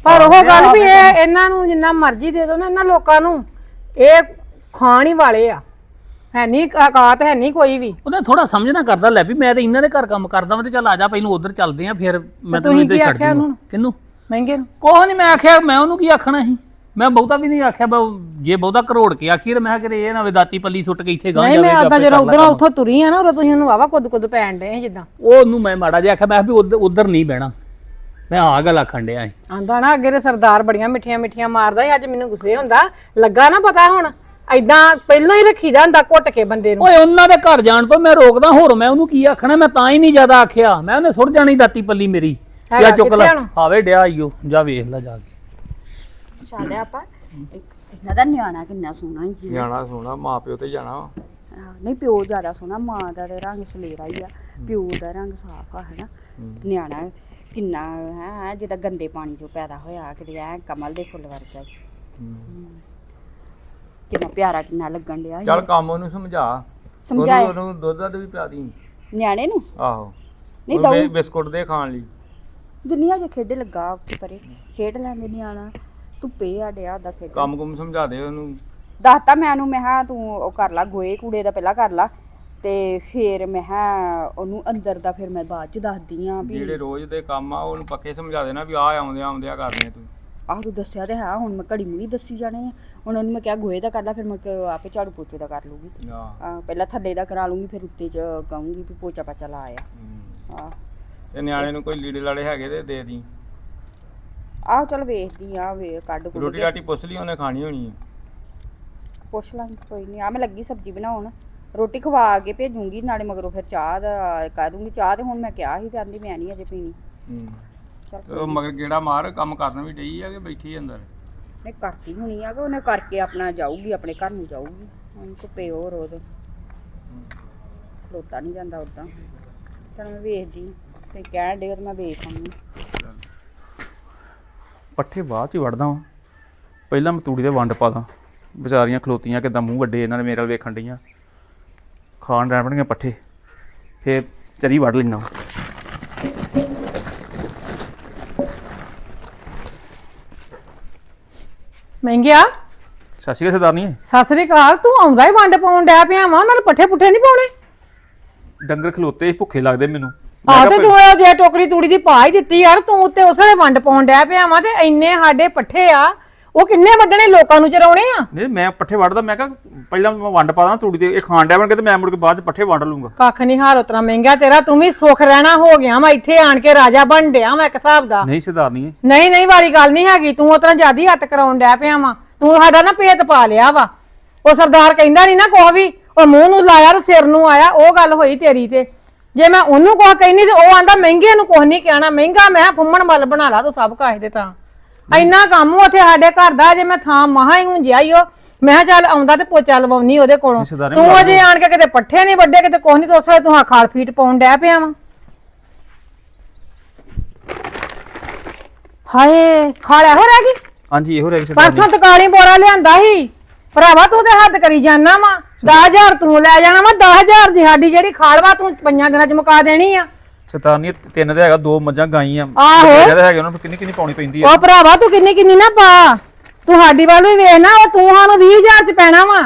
ਪਰ ਉਹ ਗੱਲ ਵੀ ਇਹ ਇਹਨਾਂ ਨੂੰ ਜਿੰਨਾ ਮਰਜ਼ੀ ਦੇ ਦੋ ਨਾ ਇਹਨਾਂ ਲੋਕਾਂ ਨੂੰ ਇਹ ਖਾਣ ਹੀ ਵਾਲੇ ਆ। ਹੈ ਨਹੀਂ ਔਕਾਤ ਹੈ ਨਹੀਂ ਕੋਈ ਵੀ। ਉਹਦਾ ਥੋੜਾ ਸਮਝਣਾ ਕਰਦਾ ਲੈ ਵੀ ਮੈਂ ਤਾਂ ਇਹਨਾਂ ਦੇ ਘਰ ਕੰਮ ਕਰਦਾ ਵਾਂ ਤੇ ਚੱਲ ਆ ਜਾ ਪਹਿਲਾਂ ਉਧਰ ਚੱਲਦੇ ਆ ਫਿਰ ਮੈਂ ਤੈਨੂੰ ਇੱਧਰ ਛੱਡ ਉਹਨੂੰ? ਕਿੰਨੂੰ ਮਹਿੰਗੇ ਨੂੰ। ਕੋਹ ਨਹੀਂ ਮੈਂ ਆਖਿਆ ਮੈਂ ਉਹਨੂੰ ਕੀ ਆਖਣਾ ਸੀ? ਮੈਂ ਬਹੁਤਾ ਵੀ ਨਹੀਂ ਆਖਿਆ ਜੇ ਬਹੁਤਾ ਕਰੋੜ ਕੇ ਆਖੀਰ ਮੈਂ ਕਿਹਾ ਇਹ ਨਾ ਵੇ ਦਾਤੀ ਪੱਲੀ ਸੁੱਟ ਕੇ ਇੱਥੇ ਗਾਂ ਨਹੀਂ ਜਾਵੇ ਮੈਂ ਤੇ ਆਦਾ ਜਦੋਂ ਉਧਰੋਂ। ਉੱਥੋਂ ਤੁਰੀ ਆ ਨਾ ਉਦੋਂ ਤੁਸੀਂ ਉਹਨੂੰ ਵਾਵਾ ਕੁੱਦ ਕੁੱਦ ਪੈਣ ਡੇ ਜਿੱਦਾਂ। ਉਹ ਉਹਨੂੰ ਮੈਂ ਮਾੜਾ ਜਿਹਾ ਆਖਿਆ ਮੈਂ ਵੀ ਉਧਰ ਨਹੀਂ ਬਹਿਣਾ। ਮੈਂ ਆ ਗੱਲ ਆਖਣ ਡਿਆ ਸੀ ਆਂਦਾ ਨਾ ਅੱਗੇ ਤੇ ਸਰਦਾਰ ਬੜੀਆਂ ਮਿੱਠੀਆਂ ਮਿੱਠੀਆਂ ਮਾਰਦਾ ਸੀ ਅੱਜ ਮੈਨੂੰ ਗੁੱਸੇ ਹੁੰਦਾ। ਲੱਗਾ ਨਾ ਪਤਾ ਹੁਣ ਐਦਾਂ ਪਹਿਲਾਂ ਹੀ ਰੱਖੀਦਾ ਹੁੰਦਾ ਘੁੱਟ ਕੇ ਬੰਦੇ ਨੂੰ। ਓਏ ਉਹਨਾਂ ਦੇ ਘਰ ਜਾਣ ਤੋਂ ਮੈਂ ਰੋਕਦਾ ਹੋਰ ਮੈਂ ਉਹਨੂੰ ਕੀ ਆਖਣਾ? ਮੈਂ ਤਾਂ ਹੀ ਨਹੀਂ ਜ਼ਿਆਦਾ ਆਖਿਆ। ਮੈਂ ਉਹਨੇ ਸੁੱਟ ਜਾਣੀ ਦਾਤੀ ਪੱਲੀ ਮੇਰੀ। ਹੈਗਾ ਜਾਂ ਚੁੱਕ ਲੈ। ਕਿੱਥੇ ਹੁਣ? ਆਵੇ ਡਿਆ ਆਈਓ ਜਾ ਵੇਖ ਲੈ ਜਾ ਕੇ। ਚੱਲਿਆ ਆਪਾਂ। ਇੱਕ ਇਹਨਾਂ ਦਾ ਨਿਆਣਾ ਕਿੰਨਾ ਸੋਹਣਾ ਹੀ ਜਾਣਾ ਸੋਣਾ ਮਾਂ ਪਿਓ ਤੇ ਜਾਣਾ ਵਾ। ਨਹੀਂ ਪਿਓ ਜ਼ਿਆਦਾ ਸੋਹਣਾ ਮਾਂ ਦਾ ਤੇ ਰੰਗ ਸਲੇਰਾ ਹੀ ਆ। ਪਿਓ ਦਾ ਰੰਗ ਸਾਫ਼ ਆ ਹੈਨਾ। ਨਿਆਣਾ ਕਿੰਨਾ ਹੈ ਜਿਹਦਾ ਗੰਦੇ ਪਾਣੀ ਚੋਂ ਪੈਦਾ ਹੋਇਆ ਕਿਤੇ ਐ ਕਮਲ ਦੇ ਫੁੱਲ ਵਰਗਾ ਹੀ। ਕਿੰਨਾ ਪਿਆਰਾ ਕਿੰਨਾ ਲੱਗਣ ਡਿਆ ਸੀ। ਚੱਲ ਕੰਮ ਉਹਨੂੰ ਸਮਝਾ। ਸਮਝਾਏ ਉਹਨੂੰ ਉਹਨੂੰ ਦੁੱਧ ਦੱਧ ਵੀ ਪਿਆ ਦੀ। ਨਿਆਣੇ ਨੂੰ? ਆਹੋ। ਨਹੀਂ ਉਹਨੂੰ ਦਊ। ਬਿ- ਬਿਸਕੁਟ ਦੇ ਖਾਣ ਲਈ। ਦੁਨੀਆ 'ਚ ਖੇਡੇ ਲੱਗਾ ਉੱਥੇ ਪਰੇ। ਖੇਡ ਲੈਂਦੇ ਨਿਆਣਾ। ਧੁੱਪੇ ਆ ਡਿਆ ਦਾ ਖੇਡ ਕੰਮ ਕੁਮ ਸਮਝਾ ਦੇ ਉਹਨੂੰ। ਦੱਸਤਾ ਮੈਂ ਉਹਨੂੰ ਮੈਂ ਹਾਂ ਤੂੰ ਉਹ ਕਰ ਲਾ ਗੋਏ ਕੂੜੇ ਦਾ ਪਹਿਲਾਂ ਕਰ ਲਾ। ਤੇ ਫਿਰ ਮੈਂ ਹਾਂ ਉਹਨੂੰ ਅੰਦਰ ਦਾ ਫਿਰ ਮੈਂ ਬਾਅਦ ਚ ਦੱਸਦੀ ਆ ਵੀ ਜਿਹੜੇ ਰੋਜ਼ ਦੇ ਕੰਮ ਆ ਉਹਨੂੰ ਪੱਕੇ ਸਮਝਾ ਦੇਣਾ ਵੀ ਆ ਆਉਂਦਿਆਂ ਆਉਂਦਿਆਂ ਕਰਨੇ ਤੂੰ। ਆਹ ਤੂੰ ਦੱਸਿਆ ਤੇ ਹੈ ਹੁਣ ਮੈਂ ਘੜੀ ਮੁੜੀ ਦੱਸੀ ਜਾਣੇ ਆ। ਹੁਣ ਉਹਨੂੰ ਮੈਂ ਕਿਹਾ ਗੋਏ ਦਾ ਕਰ ਲਾ ਫਿਰ ਮੈਂ ਕਿਹਾ ਆਪੇ ਝਾੜੂ ਪੋਚੇ ਦਾ ਕਰ ਲੂਗੀ ਆਹ ਪਹਿਲਾਂ ਥੱਲੇ ਦਾ ਕਰਾ ਲੂੰਗੀ ਫਿਰ ਉੱਤੇ ਚ ਕਹੂੰਗੀ ਵੀ ਪੋਚਾ ਪਾਚਾ ਲਾ ਆ ਹਮ। ਆ ਤੇ ਨਿਆਣੇ ਨੂੰ ਕੋਈ ਲੀੜੇ ਲਾੜੇ ਹੈਗੇ ਤੇ ਦੇ ਦੀ। ਆਹ ਚਲ ਵੇਖਦੀ ਆ ਵੇ ਕੱਢ ਕੁੱਢ ਰੋਟੀ ਕੇ। ਰਾਟੀ ਪੁੱਛ ਲਈ ਉਹਨੇ ਖਾਣੀ ਹੋਣੀ ਆ। ਪੁੱਛ ਲਾਂਗੀ ਕੋਈ ਨਹੀਂ ਆ ਮੈਂ ਲੱਗੀ ਸਬਜ਼ੀ ਬਣਾਉਣ। ਰੋਟੀ ਖਵਾ ਕੇ ਭੇਜੂੰਗੀ ਨਾਲੇ ਮਗਰੋਂ ਫਿਰ ਚਾਹ ਦਾ ਕਹਿ ਦੂੰਗੀ। ਚਾਹ ਤੇ ਹੁਣ ਮੈਂ ਕਿਹਾ ਸੀ ਤੇ ਆਂਦੀ ਮੈਂ ਨਹੀਂ ਅਜੇ ਪੀਣੀ। ਹੂੰ। ਚਲ ਤੇ ਉਹ ਮਗਰ ਗੇੜਾ ਮਾਰ ਕੰਮ ਕਰਨ ਵੀ ਡਈ ਆ ਕਿ ਬੈਠੀ ਅੰਦਰ? ਮੈਂ ਕਰਤੀ ਹੋਣੀ ਆ ਕਿ ਉਹਨੇ ਕਰਕੇ ਆਪਣਾ ਜਾਊਗੀ ਆਪਣੇ ਘਰ ਨੂੰ ਜਾਊਗੀ। ਹੁਣ ਧੁੱਪੇ ਹੋਰ ਰੋਦ ਖਲੋਤਾ ਨਹੀਂ ਜਾਂਦਾ ਉਦਾਂ ਚਲ ਮੈਂ ਵੇਖਦੀ ਤੇ ਕਹਿਣ ਦੇ ਮੈਂ ਵੇਖ ਆਉਂਗੀ ਪੱਠੇ ਬਾਅਦ ਚ ਹੀ ਵੜਦਾ ਵਾਂ। ਪਹਿਲਾਂ ਮੈਂ ਤੂੜੀ ਦੇ ਵੰਡ ਪਾ ਦਾਂ। ਵਿਚਾਰੀਆਂ ਖਲੋਤੀਆਂ ਕਿਦਾਂ ਮੂੰਹ ਵੱਡੇ ਇਹਨਾਂ ਨੇ ਮੇਰੇ ਵੱਲ ਵੇਖਣ ਡਈਆਂ। ਖਾਣ ਰਹਿ ਪਣਗੇ ਪੱਠੇ। ਫੇਰ ਚਰੀ ਵੜ ਲੈਣਾ ਮਹਿੰਗਿਆ? ਸਤਿ ਸ਼੍ਰੀ ਅਕਾਲ ਸਰਦਾਰਨੀ। ਸਤਿ ਸ੍ਰੀ ਅਕਾਲ ਤੂੰ ਆਉਂਦਾ ਹੀ ਵੰਡ ਪਾਉਣ ਡਿਆ ਪਿਆ ਵਾ ਨਾਲ ਪੱਠੇ ਪੁੱਠੇ ਨਹੀਂ ਪਾਉਣੇ। ਡੰਗਰ ਖਲੋਤੇ ਸੀ, ਭੁੱਖੇ ਲੱਗਦੇ ਮੈਨੂੰ। ਆਹ ਤੇ ਤੂੰ ਇਹ ਜੇ ਟੋਕਰੀ ਤੂੜੀ ਦੀ ਪਾ ਹੀ ਦਿੱਤੀ ਯਾਰ ਤੂੰ ਉੱਤੇ ਉਸੇ ਵੰਡ ਪਾਉਣ ਡਿਆ ਪਿਆ ਵਾ ਤੇ ਇੰਨੇ ਸਾਡੇ ਪੱਠੇ ਆ। ਉਹ ਕਿੰਨੇ ਵੱਢਣੇ ਲੋਕਾਂ ਨੂੰ ਚਰਾਉਣੇ ਆ? ਨਹੀਂ ਮੈਂ ਪੱਠੇ ਵੜਦਾ ਮੈਂ ਕਿਹਾ ਪਹਿਲਾਂ ਮੈਂ ਵੰਡ ਪਾ ਦਾਂ ਤੂੜੀ ਦੇ ਇਹ ਖਾਣ ਡਿਆ ਬਣਗੇ ਤੇ ਮੈਂ ਮੁੜ ਕੇ ਬਾਅਦ ਚ ਪੱਠੇ ਵੰਡ ਲੂੰਗਾ। ਕੱਖ ਨਹੀਂ ਹਾਰ ਉਤਰਾ ਮਹਿੰਗਾ ਤੇਰਾ ਤੂੰ ਵੀ ਸੁੱਖ ਰਹਿਣਾ ਹੋ ਗਿਆ ਵਾ ਇੱਥੇ ਆਣ ਕੇ ਰਾਜਾ ਬਣ ਡਿਆ ਵਾ ਇੱਕ ਹਿਸਾਬ ਦਾ। ਨਹੀਂ ਸਰਦਾਰਨੀ ਨਹੀਂ। ਨਹੀਂ ਵਾਲੀ ਗੱਲ ਨਹੀਂ ਹੈਗੀ ਤੂੰ ਉਤਰਾ ਜਿਆਦੀ ਹੱਟ ਕਰਾਉਣ ਡਿਆ ਪਿਆ ਵਾ ਤੂੰ ਸਾਡਾ ਨਾ ਭੇਤ ਪਾ ਲਿਆ ਵਾ। ਉਹ ਸਰਦਾਰ ਕਹਿੰਦਾ ਨਹੀਂ ਨਾ ਕੁਛ ਵੀ ਉਹ ਮੂੰਹ ਨੂੰ ਲਾਇਆ ਤੇ ਸਿਰ ਨੂੰ ਆਇਆ ਉਹ ਗੱਲ ਹੋਈ ਤੇਰੀ ਤੇ। ਜੇ ਮੈਂ ਉਹਨੂੰ ਕੁਛ ਕਹਿਨੀ ਤੇ ਉਹ ਆਂਦਾ ਮਹਿੰਗੇ ਨੂੰ ਕੁਛ ਨਹੀਂ ਕਹਿਣਾ ਮਹਿੰਗਾ ਮੈਂ ਫੁੰਮਣ ਮੱਲ ਬਣਾ ਲਾ ਤੂੰ ਸਭ ਕਾਹੇ ਦੇ ਤਾਂ। ਇੰਨਾ ਕੰਮ ਉੱਥੇ ਸਾਡੇ ਘਰ ਦਾ ਜੇ ਮੈਂ ਥਾਂ ਮਹਾ ਹੀ ਹੁੰਜਿਆ ਹੀ ਉਹ ਮੈਂ ਕਿਹਾ ਚੱਲ ਆਉਂਦਾ ਤੇ ਪੋਚਾ ਲਵਾਉਣੀ ਉਹਦੇ ਕੋਲੋਂ। ਰਿਸ਼ਤੇਦਾਰੀ ਤੂੰ ਅਜੇ ਆਣ ਕੇ ਕਿਤੇ ਪੱਠੇ ਨਹੀਂ ਵੱਡੇ ਕਿਤੇ ਕੁਛ ਨਹੀਂ ਤੋਸੇ ਤੂੰ ਆਹ ਖਾਲ ਫੀਟ ਪਾਉਣ ਡਿਆ ਪਿਆ ਵਾ। ਹਾਏ ਖਾਲਿਆ ਹੋ ਰਹਿ ਗਈ? ਹਾਂਜੀ ਇਹੋ ਰਹਿ ਗਈ ਸਰਦਾਰਨੀ। ਪਰਸੋਂ ਤਕਾਲੀ ਬੋਰਾ ਲਿਆਂਦਾ ਸੀ। ਭਰਾਵਾ ਤੂੰ ਤੇ ਹੱਦ ਕਰੀ ਜਾਨਾ ਵਾ। 10000 ਤੂੰ ਲੈ ਜਾਣਾ ਵਾ 10000 ਦੀ ਸਾਡੀ ਜਿਹੜੀ ਖਾਲਵਾ ਤੂੰ ਪੰਜਾਂ ਦਿਨਾਂ ਚ ਮੁਕਾ ਦੇਣੀ ਆ। ਸਰਦਾਰਨੀ ਤਿੰਨ ਦੇ ਹੈਗਾ ਦੋ ਮੱਝਾਂ ਗਾਈਆਂ। ਆਹੋ। ਜਿਹੜੇ ਹੈਗੇ ਉਹਨਾਂ ਨੂੰ ਕਿੰਨੀ ਕਿੰਨੀ ਪਾਉਣੀ ਪੈਂਦੀ ਆ। ਉਹ ਭਰਾਵਾ ਤੂੰ ਕਿੰਨੀ ਕਿੰਨੀ ਨਾ ਪਾ। ਤੂੰ ਸਾਡੀ ਵੱਲ ਵੀ ਵੇਖ ਨਾ ਉਹ ਤੂੰ ਸਾਨੂੰ 20000 ਚ ਪੈਣਾ ਵਾ।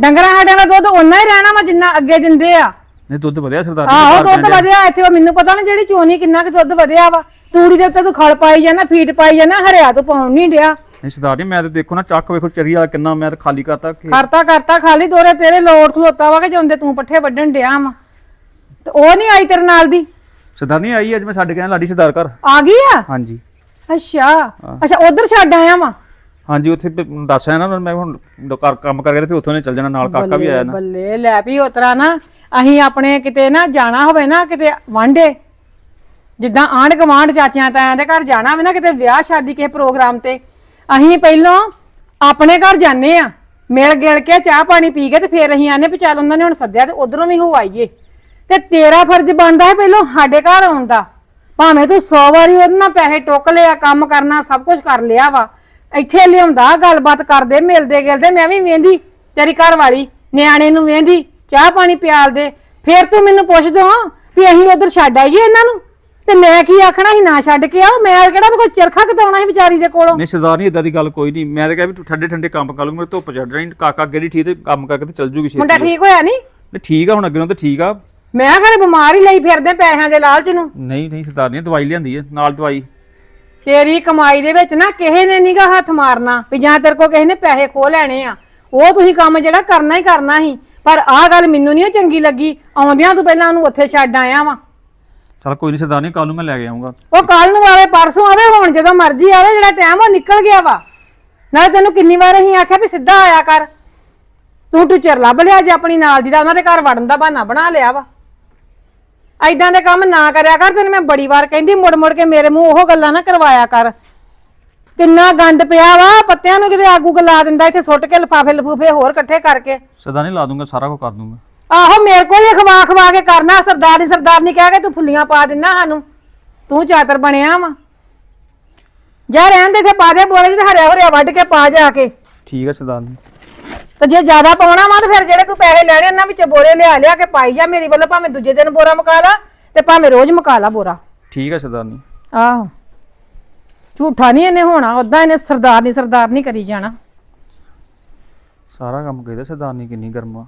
ਡੰਗਰਾਂ ਸਾਡਿਆਂ ਦਾ ਦੁੱਧ ਓਨਾ ਹੀ ਰਹਿਣਾ ਵਾ ਜਿੰਨਾ ਅੱਗੇ ਦਿੰਦੇ ਆ। ਨਹੀਂ ਦੁੱਧ ਵਧਿਆ ਸਰਦਾਰਨੀ ਆਹੋ ਦੁੱਧ। ਵਧਿਆ ਇੱਥੇ ਉਹ ਮੈਨੂੰ ਪਤਾ ਨਾ ਜਿਹੜੀ ਚੋਣੀ ਕਿੰਨਾ ਕੁ ਦੁੱਧ ਵਧਿਆ ਵਾ। ਤੂੜੀ ਦੇ ਉੱਤੇ ਤੂੰ ਖਲ ਪਾਈ ਜਾਣਾ ਫੀਟ ਪਾਈ ਜਾਣਾ ਹਰਿਆ ਤੂੰ ਪਾਉਣ ਨਹੀਂ ਡਿਆ। ਨਹੀਂ ਸਰਦਾਰਨੀ ਮੈਂ ਤੇ ਦੇਖੋ ਨਾ ਚੱਕ ਵੇਖੋ ਚਰੀ ਵਾਲਾ ਕਿੰਨਾ ਮੈਂ ਤੇ ਖਾਲੀ ਕਰਤਾ ਕਿ- ਕਰਤਾ ਕਰਤਾ ਖਾਲੀ ਦੋਰੇ ਤੇਰੇ ਲੋਟ ਖਲੋਤਾ ਵਾ ਕਿ ਜਾਂਦੇ ਤੂੰ ਪੱਠੇ ਵੱਢਣ ਡਿਆ ਵਾ। ਤੇ ਉਹ ਨਹੀਂ ਆਈ ਤੇਰੇ ਨਾਲ ਦੀ। ਸਰਦਾਰਨੀ ਆਈ ਅੱਜ ਮੈਂ ਛੱਡ ਕੇ ਆਇਆ ਲਾਡੀ ਸਰਦਾਰ ਘਰ। ਆ ਗਈ ਆ? ਹਾਂਜੀ। ਅੱਛਾ ਅੱਛਾ ਉਧਰ ਛੱਡ ਆਇਆ ਵਾ? ਹਾਂਜੀ ਉੱਥੇ ਪ- ਦੱਸ ਆਇਆ ਨਾ ਮੈਂ ਹੁਣ ਘਰ ਕੰਮ ਕਰਕੇ ਤੇ ਫਿਰ ਉੱਥੋਂ ਨੇ ਚੱਲ ਜਾਣਾ ਨਾਲ ਕਾਕਾ ਵੀ ਆਇਆ ਨਾ। ਬੱਲੇ ਲੈ ਵੀ ਉਤਰਾ ਨਾ ਅਸੀਂ ਆਪਣੇ ਕਿਤੇ ਨਾ ਜਾਣਾ ਹੋਵੇ ਨਾ ਕਿਤੇ ਵਾਂਡੇ ਜਿੱਦਾਂ ਆਂਢ ਗਵਾਂਢ ਚਾਚਿਆਂ ਤਾਇਆਂ ਦੇ ਘਰ ਜਾਣਾ ਹੋਵੇ ਨਾ ਕਿਤੇ ਵਿਆਹ ਸ਼ਾਦੀ ਕਿਸੇ ਪ੍ਰੋਗਰਾਮ ਤੇ। ਅਸੀਂ ਪਹਿਲਾਂ ਆਪਣੇ ਘਰ ਜਾਂਦੇ ਆ ਮਿਲ ਗਿਲ ਕੇ ਚਾਹ ਪਾਣੀ ਪੀ ਕੇ ਤੇ ਫਿਰ ਅਸੀਂ ਆਨੇ ਵੀ ਚੱਲ ਉਹਨਾਂ ਨੇ ਹੁਣ ਸੱਦਿਆ ਤੇ ਉਧਰੋਂ ਵੀ ਹੋ ਆਈਏ। ਤੇ ਤੇਰਾ ਫਰਜ਼ ਬਣਦਾ ਹੈ ਪਹਿਲਾਂ ਸਾਡੇ ਘਰ ਆਉਣ ਦਾ। ਭਾਵੇਂ ਤੂੰ 100 ਵਾਰੀ ਉਹਦੇ ਨਾਲ ਪੈਸੇ ਟੁੱਕ ਲਿਆ ਕੰਮ ਕਰਨਾ ਸਭ ਕੁਝ ਕਰ ਲਿਆ ਵਾ। ਇੱਥੇ ਲਿਆਉਂਦਾ ਗੱਲਬਾਤ ਕਰਦੇ ਮਿਲਦੇ ਗਿਲਦੇ ਮੈਂ ਵੀ ਵੇਂਦੀ ਤੇਰੀ ਘਰ ਵਾਲੀ ਨਿਆਣੇ ਨੂੰ ਵੇਂਦੀ ਚਾਹ ਪਾਣੀ ਪਿਆਲ ਦੇ। ਫਿਰ ਤੂੰ ਮੈਨੂੰ ਪੁੱਛਦਾ ਵੀ ਅਸੀਂ ਉਧਰ ਛੱਡ ਆਈਏ ਇਹਨਾਂ ਨੂੰ? ਤੇ ਮੈਂ ਕੀ ਆਖਣਾ ਸੀ? ਨਾ ਛੱਡ ਕੇ ਆਓ। ਮੈਂ ਕਿਹੜਾ ਕੋਈ ਚਰਖਾ ਕਟਾਉਣਾ ਸੀ ਵਿਚਾਰੀ ਦੇ ਕੋਲੋਂ? ਨਹੀਂ ਸਰਦਾਰਨੀ ਇਦਾਂ ਦੀ ਗੱਲ ਕੋਈ ਨਹੀਂ। ਮੈਂ ਤਾਂ ਕਿਹਾ ਵੀ ਤੂੰ ਠੰਡੇ ਠੰਡੇ ਕੰਮ ਕਰ ਲੂ ਮੇਰੇ ਧੁੱਪ ਚੜ ਰਹੀ ਕਾਕਾ ਅੱਗੇ ਦੀ ਠੀਕ ਤੇ ਕੰਮ ਕਰਕੇ ਤੇ ਚੱਲ ਜੂਗੀ ਛੇਤੀ। ਮੁੰਡਾ ਠੀਕ ਹੋਇਆ ਨਹੀਂ ਨਹੀਂ ਠੀਕ ਆ ਹੁਣ ਅੱਗੇ ਨੂੰ ਤਾਂ ਠੀਕ ਆ। ਮੈਂ ਘਰੇ ਬਿਮਾਰ ਹੀ ਲਈ ਫਿਰਦੇ ਪੈਸਿਆਂ ਦੇ ਲਾਲਚ ਨੂੰ। ਨਹੀਂ ਨਹੀਂ ਸਰਦਾਰਨੀ ਦਵਾਈ ਲਿਆਂਦੀ ਹੈ ਨਾਲ ਦਵਾਈ। ਤੇਰੀ ਕਮਾਈ ਦੇ ਵਿੱਚ ਨਾ ਕਿਸੇ ਨੇ ਨਹੀਂਗਾ ਹੱਥ ਮਾਰਨਾ ਵੀ ਜਾਂ ਤੇਰੇ ਕੋ ਕਿਸੇ ਨੇ ਪੈਸੇ ਖੋ ਲੈਣੇ ਆ। ਉਹ ਤੁਸੀਂ ਕੰਮ ਜਿਹੜਾ ਕਰਨਾ ਹੀ ਕਰਨਾ ਸੀ ਪਰ ਆਹ ਗੱਲ ਮੈਨੂੰ ਨਹੀਂ ਚੰਗੀ ਲੱਗੀ। ਆਉਂਦਿਆਂ ਤੂੰ ਪਹਿਲਾਂ ਉਹਨੂੰ ਉੱਥੇ ਛੱਡ ਆਇਆ ਵਾ। ਚਲ ਕੋਈ ਨਹੀਂ ਸਰਦਾਰਨੀ ਕੱਲ ਨੂੰ ਮੈਂ ਲੈ ਕੇ ਆਉਂਗਾ ਉਹ ਕੱਲ ਨੂੰ ਆਵੇ ਪਰਸੋਂ ਆਵੇ ਹੁਣ ਜਦੋਂ ਮਰਜ਼ੀ ਆਵੇ ਜਿਹੜਾ ਟਾਈਮ ਉਹ ਨਿਕਲ ਗਿਆ ਵਾ। ਨਾਲੇ ਤੈਨੂੰ ਕਿੰਨੀ ਵਾਰ ਅਸੀਂ ਆਖਿਆ ਵੀ ਸਿੱਧਾ ਆਇਆ ਕਰ। ਤੂੰ ਟੀਚਰ ਲੱਭ ਲਿਆ ਜੇ ਆਪਣੀ ਨਾਲ ਦੀ ਦਾ ਉਹਨਾਂ ਦੇ ਘਰ ਵੜਨ ਦਾ ਬਹਾਨਾ ਬਣਾ ਲਿਆ ਵਾ। ਐਦਾਂ ਦੇ ਕੰਮ ਨਾ ਕਰਿਆ ਕਰ ਤੈਨੂੰ ਮੈਂ ਬੜੀ ਵਾਰ ਕਹਿੰਦੀ ਮੁੜ ਮੁੜ ਕੇ ਮੇਰੇ ਮੂੰਹ ਉਹ ਗੱਲਾਂ ਨਾ ਕਰਵਾਇਆ ਕਰ। ਕਿੰਨਾ ਗੰਦ ਪਿਆ ਵਾ ਪੱਤਿਆਂ ਨੂੰ ਕਿਤੇ ਆਗੂ ਗਲਾ ਦਿੰਦਾ ਇੱਥੇ ਸੁੱਟ ਕੇ ਲਫਾਫੇ ਲਫੂਫੇ ਹੋਰ ਇਕੱਠੇ ਕਰਕੇ। ਸਰਦਾਰਨੀ ਲਾ ਦੂੰਗਾ ਸਾਰਾ ਕੁਝ ਕਰ ਦੂੰਗਾ। ਆਹੋ ਮੇਰੇ ਕੋਲ ਹੀ ਖਵਾ ਖਵਾ ਕੇ ਕਰਨਾ ਸਰਦਾਰਨੀ ਸਰਦਾਰਨੀ ਕਹਿ ਕੇ ਤੂੰ ਫੁੱਲੀਆਂ ਪਾ ਦਿੰਨਾ ਸਾਨੂੰ। ਤੂੰ ਚਾਤਰ ਬਣਿਆ ਵਾ। ਜਾ ਰਹਿਣ ਦੇ ਇੱਥੇ ਪਾ ਦੇ ਬੋਰੇ ਜਿਹੇ ਹਰਿਆ ਹਰਿਆ ਵੱਢ ਕੇ ਪਾ ਜਾ ਕੇ। ਠੀਕ ਹੈ ਸਰਦਾਰਨੀ। ਤੇ ਜੇ ਜ਼ਿਆਦਾ ਪਾਉਣਾ ਵਾ ਤਾਂ ਫਿਰ ਜਿਹੜੇ ਤੂੰ ਪੈਸੇ ਲੈਣੇ ਉਹਨਾਂ ਵਿੱਚ ਬੋਰੇ ਲਿਆ ਲਿਆ ਕੇ ਪਾਈ ਜਾ ਮੇਰੀ ਵੱਲੋਂ ਭਾਵੇਂ ਦੂਜੇ ਦਿਨ ਬੋਰਾ ਮੁਕਾ ਲਾ ਤੇ ਭਾਵੇਂ ਰੋਜ਼ ਮੁਕਾ ਲਾ ਬੋਰਾ। ਠੀਕ ਹੈ ਸਰਦਾਰਨੀ। ਆਹੋ। ਝੂਠਾ ਨਹੀਂ ਇਹਨੇ ਹੋਣਾ ਉਦਾਂ ਇਹਨੇ ਸਰਦਾਰ ਨਹੀਂ ਸਰਦਾਰ ਨਹੀਂ ਕਰੀ ਜਾਣਾ। ਸਾਰਾ ਕੰਮ ਕਹਿੰਦਾ ਸਰਦਾਰਨੀ ਕਿੰਨੀ ਗਰਮਾ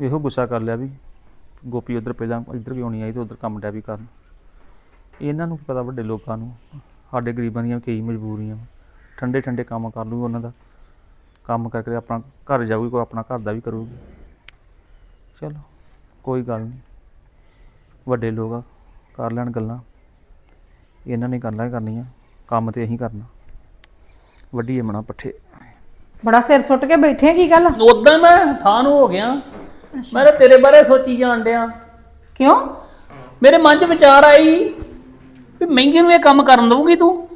ਇਹੋ ਗੁੱਸਾ ਕਰ ਲਿਆ ਵੀ ਗੋਪੀ ਉਧਰ ਪਹਿਲਾਂ ਇੱਧਰ ਵੀ ਆਉਣੀ ਆਈ ਤੇ ਉਧਰ ਕੰਮ ਡੈ ਵੀ ਕਰਨ। ਇਹਨਾਂ ਨੂੰ ਕੀ ਪਤਾ ਵੱਡੇ ਲੋਕਾਂ ਨੂੰ ਸਾਡੇ ਗਰੀਬਾਂ ਦੀਆਂ ਕਈ ਮਜਬੂਰੀਆਂ ਠੰਡੇ ਠੰਡੇ ਕੰਮ ਕਰ ਲੂ ਉਹਨਾਂ ਦਾ। ਕੰਮ ਕਰਕੇ ਆਪਣਾ ਘਰ ਜਾਊਗੀ ਕੋਈ ਆਪਣਾ ਘਰ ਦਾ ਵੀ ਕਰੂਗੀ। ਚਲੋ ਕੋਈ ਗੱਲ ਨਹੀਂ। ਵੱਡੇ ਲੋਕ ਆ ਕਰ ਲੈਣ ਗੱਲਾਂ। ਇਹਨਾਂ ਨੇ ਗੱਲਾਂ ਹੀ ਕਰਨੀਆਂ ਕੰਮ ਤੇ ਅਸੀਂ ਕਰਨਾ। ਵੱਡੀ ਮਣਾ ਪੱਠੇ। ਬੜਾ ਸਿਰ ਸੁੱਟ ਕੇ ਬੈਠੇ ਆ, ਕੀ ਗੱਲ? ਉਦੋਂ ਮੈਂ ਥਾਂ ਨੂੰ ਹੋ ਗਿਆ। ਮੈਂ ਤਾਂ ਤੇਰੇ ਬਾਰੇ ਸੋਚੀ ਜਾਣ ਡਿਆ। ਕਿਉਂ? ਮੇਰੇ ਮਨ 'ਚ ਵਿਚਾਰ ਆਈ ਵੀ ਮਹਿੰਗੇ ਨੂੰ ਇਹ ਕੰਮ ਕਰਨ ਦਊਗੀ ਤੂੰ?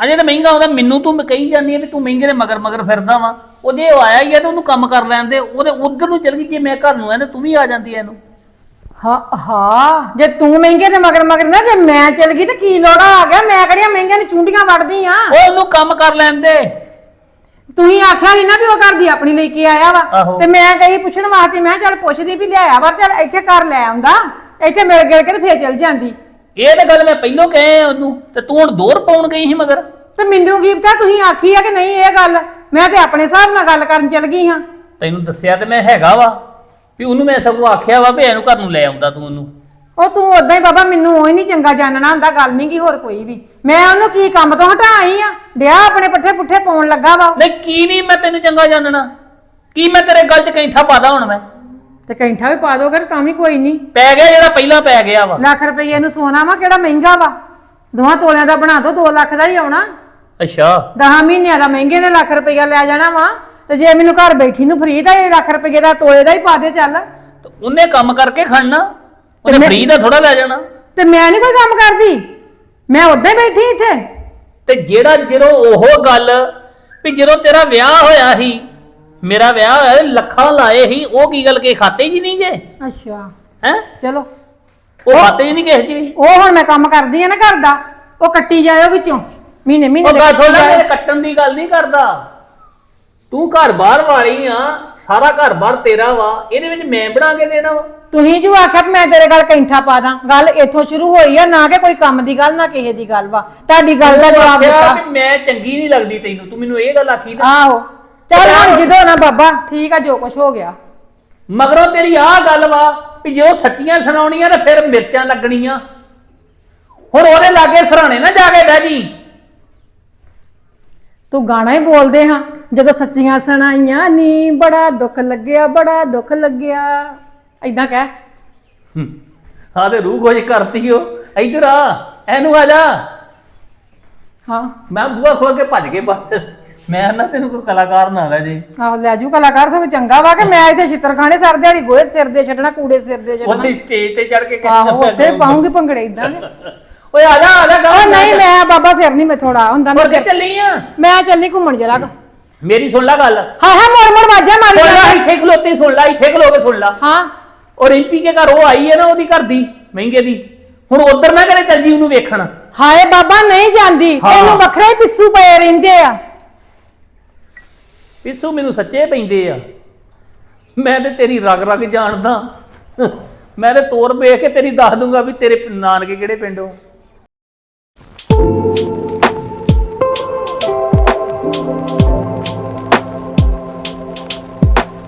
ਅਜੇ ਤਾਂ ਮਹਿੰਗਾ ਉਹਦਾ ਮੈਨੂੰ ਤੂੰ ਕਹੀ ਜਾਂਦੀ ਹੈ ਵੀ ਤੂੰ ਮਹਿੰਗੇ ਦੇ ਮਗਰ ਮਗਰ ਫਿਰਦਾ ਵਾ। ਉਹਦੇ ਉਹ ਆਇਆ ਹੀ ਆ ਤੇ ਉਹਨੂੰ ਕੰਮ ਕਰ ਲੈਣ ਦੇ ਉਹਦੇ ਉਧਰ ਨੂੰ ਚਲ ਗਈ ਜੇ ਮੈਂ ਘਰ ਨੂੰ ਆ ਤੇ ਤੂੰ ਵੀ ਆ ਜਾਂਦੀ ਐ ਇਹਨੂੰ। ਹਾਂ ਹਾਂ ਜੇ ਤੂੰ ਮਹਿੰਗੇ ਦੇ ਮਗਰ ਮਗਰ ਨਾ ਜੇ ਮੈਂ ਚਲ ਗਈ ਤੇ ਕੀ ਲੋੜਾ ਆ ਗਿਆ? ਮੈਂ ਕਿਹੜੀਆਂ ਮਹਿੰਗੀਆਂ ਨੂੰ ਚੁੰਡੀਆਂ ਵੜਦੀ ਆ? ਉਹ ਉਹਨੂੰ ਕੰਮ ਕਰ ਲੈਣ ਦੇ। ਤੁਸੀਂ ਆਖਿਆ ਸੀ ਨਾ ਵੀ ਉਹ ਕਰਦੀ ਆਪਣੀ ਲਈ ਕੀ ਆਇਆ ਵਾ। ਆਹੋ। ਤੇ ਮੈਂ ਗਈ ਪੁੱਛਣ ਵਾਸਤੇ ਮੈਂ ਕਿਹਾ ਚੱਲ ਪੁੱਛਦੀ ਵੀ ਲਿਆਇਆ ਵਾ ਚੱਲ ਇੱਥੇ ਕਰ ਲੈ ਆਉਂਦਾ। ਇੱਥੇ ਮਿਲ ਗਿਲ ਕੇ ਤੇ ਫੇਰ ਚਲ ਜਾਂਦੀ। ਇਹ ਤਾਂ ਗੱਲ ਮੈਂ ਪਹਿਲਾਂ ਕਹੇ ਉਹਨੂੰ ਤੇ ਤੂੰ ਹੁਣ ਦੋਰ ਪਾਉਣ ਗਈ ਸੀ ਮਗਰ? ਤੇ ਮੈਨੂੰ ਕੀ ਪਤਾ ਤੁਸੀਂ ਆਖੀ ਆ ਕਿ ਨਹੀਂ ਇਹ ਗੱਲ? ਮੈਂ ਤੇ ਆਪਣੇ ਹਿਸਾਬ ਨਾਲ ਗੱਲ ਕਰਨ ਚਲ ਗਈ ਹਾਂ। ਤੈਨੂੰ ਦੱਸਿਆ ਤੇ ਮੈਂ ਹੈਗਾ ਵਾ ਵੀ ਉਹਨੂੰ ਮੈਂ ਸਗੋਂ ਆਖਿਆ ਵਾ ਵੀ ਇਹਨੂੰ ਘਰ ਨੂੰ ਲੈ ਆਉਂਦਾ ਤੂੰ ਉਹਨੂੰ। ਉਹ ਤੂੰ ਉਦਾਂ ਹੀ ਬਾਬਾ ਮੈਨੂੰ ਉਹ ਹੀ ਨਹੀਂ ਚੰਗਾ ਜਾਣਨਾ ਹੁੰਦਾ ਗੱਲ ਨਹੀਂ ਕੀ ਹੋਰ ਕੋਈ ਵੀ। ਮੈਂ ਉਹਨੂੰ ਕੀ ਕੰਮ ਤੋਂ ਹਟਾਈ ਆ? ਡਿਆ ਆਪਣੇ ਪੱਠੇ ਪੁੱਠੇ ਪਾਉਣ ਲੱਗਾ ਵਾ। ਨਹੀਂ ਕੀ ਨਹੀਂ ਮੈਂ ਤੈਨੂੰ ਚੰਗਾ ਜਾਣਨਾ? ਕੀ ਮੈਂ ਤੇਰੇ ਗੱਲ 'ਚ ਕੈਂਠਾ ਪਾਦਾ ਹੁਣ ਮੈਂ? ਤੇ ਕੈਂਠਾ ਵੀ ਪਾ ਦੋਗੇ ਤਾਂ ਵੀ ਕੋਈ ਨਹੀਂ। ਪੈ ਗਿਆ ਜਿਹੜਾ ਪਹਿਲਾਂ ਪੈ ਗਿਆ ਵਾ। ਲੱਖ ਰੁਪਏ ਨੂੰ ਸੋਨਾ ਵਾ ਕਿਹੜਾ ਮਹਿੰਗਾ ਵਾ? ਦੋਹਾਂ ਤੋਲਿਆਂ ਦਾ ਬਣਾ ਦੋ 2 ਲੱਖ ਦਾ ਹੀ ਆਉਣਾ। ਅੱਛਾ। 10 ਮਹੀਨਿਆਂ ਦਾ ਮਹਿੰਗੇ ਦੇ ਲੱਖ ਰੁਪਈਆ ਲੈ ਜਾਣਾ ਵਾ। ਤੇ ਜੇ ਮੈਨੂੰ ਘਰ ਬੈਠੀ ਨੂੰ ਫਰੀ ਦਾ ਇਹ ਲੱਖ ਰੁਪਏ ਦਾ ਤੋਲੇ ਦਾ ਹੀ ਪਾ ਦੇ ਚੱਲ। ਤੇ ਉਹਨੇ ਕੰਮ ਕਰਕੇ ਖੜਨਾ। ਉਹਨੇ ਫਰੀ ਦਾ ਥੋੜਾ ਲੈ ਜਾਣਾ। ਤੇ ਮੈਂ ਨਹੀਂ ਕੋਈ ਕੰਮ ਕਰਦੀ। ਮੈਂ ਉਦਾਂ ਹੀ ਬੈਠੀ ਇੱਥੇ। ਤੇ ਜਿਹੜਾ ਜਦੋਂ ਉਹ ਗੱਲ ਵੀ ਜਦੋਂ ਤੇਰਾ ਵਿਆਹ ਹੋਇਆ ਸੀ ਮੇਰਾ ਵਿਆਹ ਹੋਇਆ ਲੱਖਾਂ ਲਾਏ ਸੀ ਉਹ ਕੀ ਗੱਲ ਕੇ ਖਾਤੇ ਜੀ ਨਹੀਂ ਜੇ ਅੱਛਾ। ਹੈ? ਚਲੋ। ਉਹ ਖਾਤੇ ਜੀ ਨਹੀਂ ਕਿਸੇ ਚ ਵੀ? ਉਹ ਹੁਣ ਮੈਂ ਕੰਮ ਕਰਦੀ ਆ ਨਾ ਘਰ ਦਾ ਉਹ ਕੱਟੀ ਜਾਇਓ ਵਿੱਚੋਂ। ਮਹੀਨੇ ਮਹੀਨੇ ਉਹ ਦੇ ਗੱਲ ਕੱਟੀ ਥੋੜਾ ਜਾਇਓ। ਮੇਰੇ ਕੱਟਣ ਦੀ ਗੱਲ ਨਹੀਂ ਕਰਦਾ। ਤੂੰ ਘਰ ਬਾਹਰ ਵਾਲੀ ਆ ਸਾਰਾ ਘਰ ਬਾਹਰ ਤੇਰਾ ਵਾ ਇਹਦੇ ਵਿੱਚ ਮੈਂ ਬਣਾ ਕੇ ਦੇਣਾ ਵਾ। ਤੁਸੀਂ ਜੋ ਆਖਿਆ ਵੀ ਮੈਂ ਤੇਰੇ ਗੱਲ ਕੈਂਠਾ ਪਾ ਦਾਂ ਗੱਲ ਇੱਥੋਂ ਸ਼ੁਰੂ ਹੋਈ ਆ ਨਾ ਕਿ ਕੋਈ ਕੰਮ ਦੀ ਗੱਲ ਨਾ ਕਿਸੇ ਦੀ ਗੱਲ ਵਾ। ਤੁਹਾਡੀ ਗੱਲ ਦਾ ਤੂੰ ਜਵਾਬ ਆਖਿਆ ਦਿੱਤਾ। ਵੀ ਮੈਂ ਚੰਗੀ ਨਹੀਂ ਲੱਗਦੀ ਤੈਨੂੰ ਤੂੰ ਮੈਨੂੰ ਇਹ ਗੱਲ ਆਖੀ ਨਾ। ਆਹੋ। ਚੱਲ ਹੁਣ ਜਿੱਦੋਂ ਨਾ ਬਾਬਾ ਠੀਕ ਆ ਜੋ ਕੁਝ ਹੋ ਗਿਆ। ਮਗਰੋਂ ਤੇਰੀ ਆਹ ਗੱਲ ਵਾ ਵੀ ਜੇ ਉਹ ਸੱਚੀਆਂ ਸੁਣਾਉਣੀਆਂ ਤਾਂ ਫਿਰ ਮਿਰਚਾਂ ਲੱਗਣੀਆਂ। ਹੁਣ ਉਹਦੇ ਲਾਗੇ ਸਰਾਣੇ ਨਾ ਜਾ ਕੇ ਬਹਿ ਜੀ। ਤੂੰ ਗਾਣਾ ਹੀ ਬੋਲਦੇ ਹਾਂ ਜਦੋਂ ਸੱਚੀਆਂ ਸੁਣਾਈਆਂ ਨੀ ਬੜਾ ਦੁੱਖ ਲੱਗਿਆ ਬੜਾ ਦੁੱਖ ਲੱਗਿਆ। ਐਦਾਂ ਕਹਿ। ਹਾਂ। ਤੇ ਰੂਹ ਕੁਝ ਕਰਤੀ ਓ। ਇੱਧਰ ਆ ਇਹਨੂੰ ਆ ਜਾ। ਹਾਂ। ਮੈਂ ਬੂਹਾ ਖੋਲ ਕੇ ਭੱਜ ਕੇ ਬਸ। ਮੈਂ ਨਾ ਤੈਨੂੰ ਕੋਈ ਕਲਾਕਾਰ ਨਾ ਲੈ ਜੇ। ਆਹੋ ਲੈ ਜੂ ਕਲਾਕਾਰ ਸਭ ਚੰਗਾ ਵਾ ਕਿ ਮੈਂ ਇੱਥੇ ਛਿੱਤਰ ਖਾਣੇ ਸਰ ਦਿਹਾੜੀ ਗੋਹੇ ਸਿਰ ਦੇ ਛੱਡਣਾ ਕੂੜੇ ਸਿਰ ਦੇ ਛੱਡਣਾ। ਉੱਥੇ ਸਟੇਜ ਤੇ ਚੜ ਕੇ ਆਹੋ ਉੱਤੇ ਪਾਉਂਗੇ ਭੰਗੜੇ ਇਦਾਂ ਦੇ। <laughs> ਓਏ ਆ ਜਾ ਆ ਜਾ ਉਹ ਗਾਉਂ ਨਹੀਂ ਮੈਂ ਬਾਬਾ ਸਿਰ ਨਹੀਂ ਮੈਂ ਥੋੜਾ ਹੁੰਦਾ ਮੈਂ ਕੇ ਚੱਲੀ ਆ? ਮੈਂ ਚੱਲਣੀ ਘੁੰਮਣ ਜਰਾ ਮੇਰੀ ਸੁਣ ਲੈ ਗੱਲ। ਹਾਂ ਹਾਂ ਮੋੜ ਮੋੜ ਵਾਜਾ ਮਾਰੀ ਸੁਣ ਲੈ। ਇੱਥੇ ਖਲੋਤੇ ਸੁਣ ਲੈ ਇੱਥੇ ਖਲੋ ਕੇ ਸੁਣ ਲੈ। ਹਾਂ। ਔਰ ਰਿੰਪੀ ਕੇ ਘਰ ਉਹ ਆਈ ਹੈ ਨਾ ਉਹਦੀ ਘਰ ਦੀ ਮਹਿੰਗੇ ਦੀ। ਹੁਣ ਉਧਰ ਨਾ ਕਰੇ ਚੱਲ ਜੀ ਉਹਨੂੰ ਵੇਖਣ। ਹਾਏ ਬਾਬਾ ਨਹੀਂ ਜਾਂਦੀ। ਤੈਨੂੰ ਵੱਖਰੇ ਪਿੱਸੂ ਪਏ ਰਹਿੰਦੇ ਆ। ਪਿੱਛੋਂ ਮੈਨੂੰ ਸੱਚੇ ਪੈਂਦੇ ਆ। ਮੈਂ ਤੇ ਤੇਰੀ ਰਗ ਰਗ ਜਾਣਦਾ। ਮੈਂ ਤੇ ਤੋਰ ਵੇਖ ਕੇ ਤੇਰੀ ਦੱਸ ਦੂੰਗਾ ਵੀ ਤੇਰੇ ਨਾਨਕੇ ਕਿਹੜੇ ਪਿੰਡੋਂ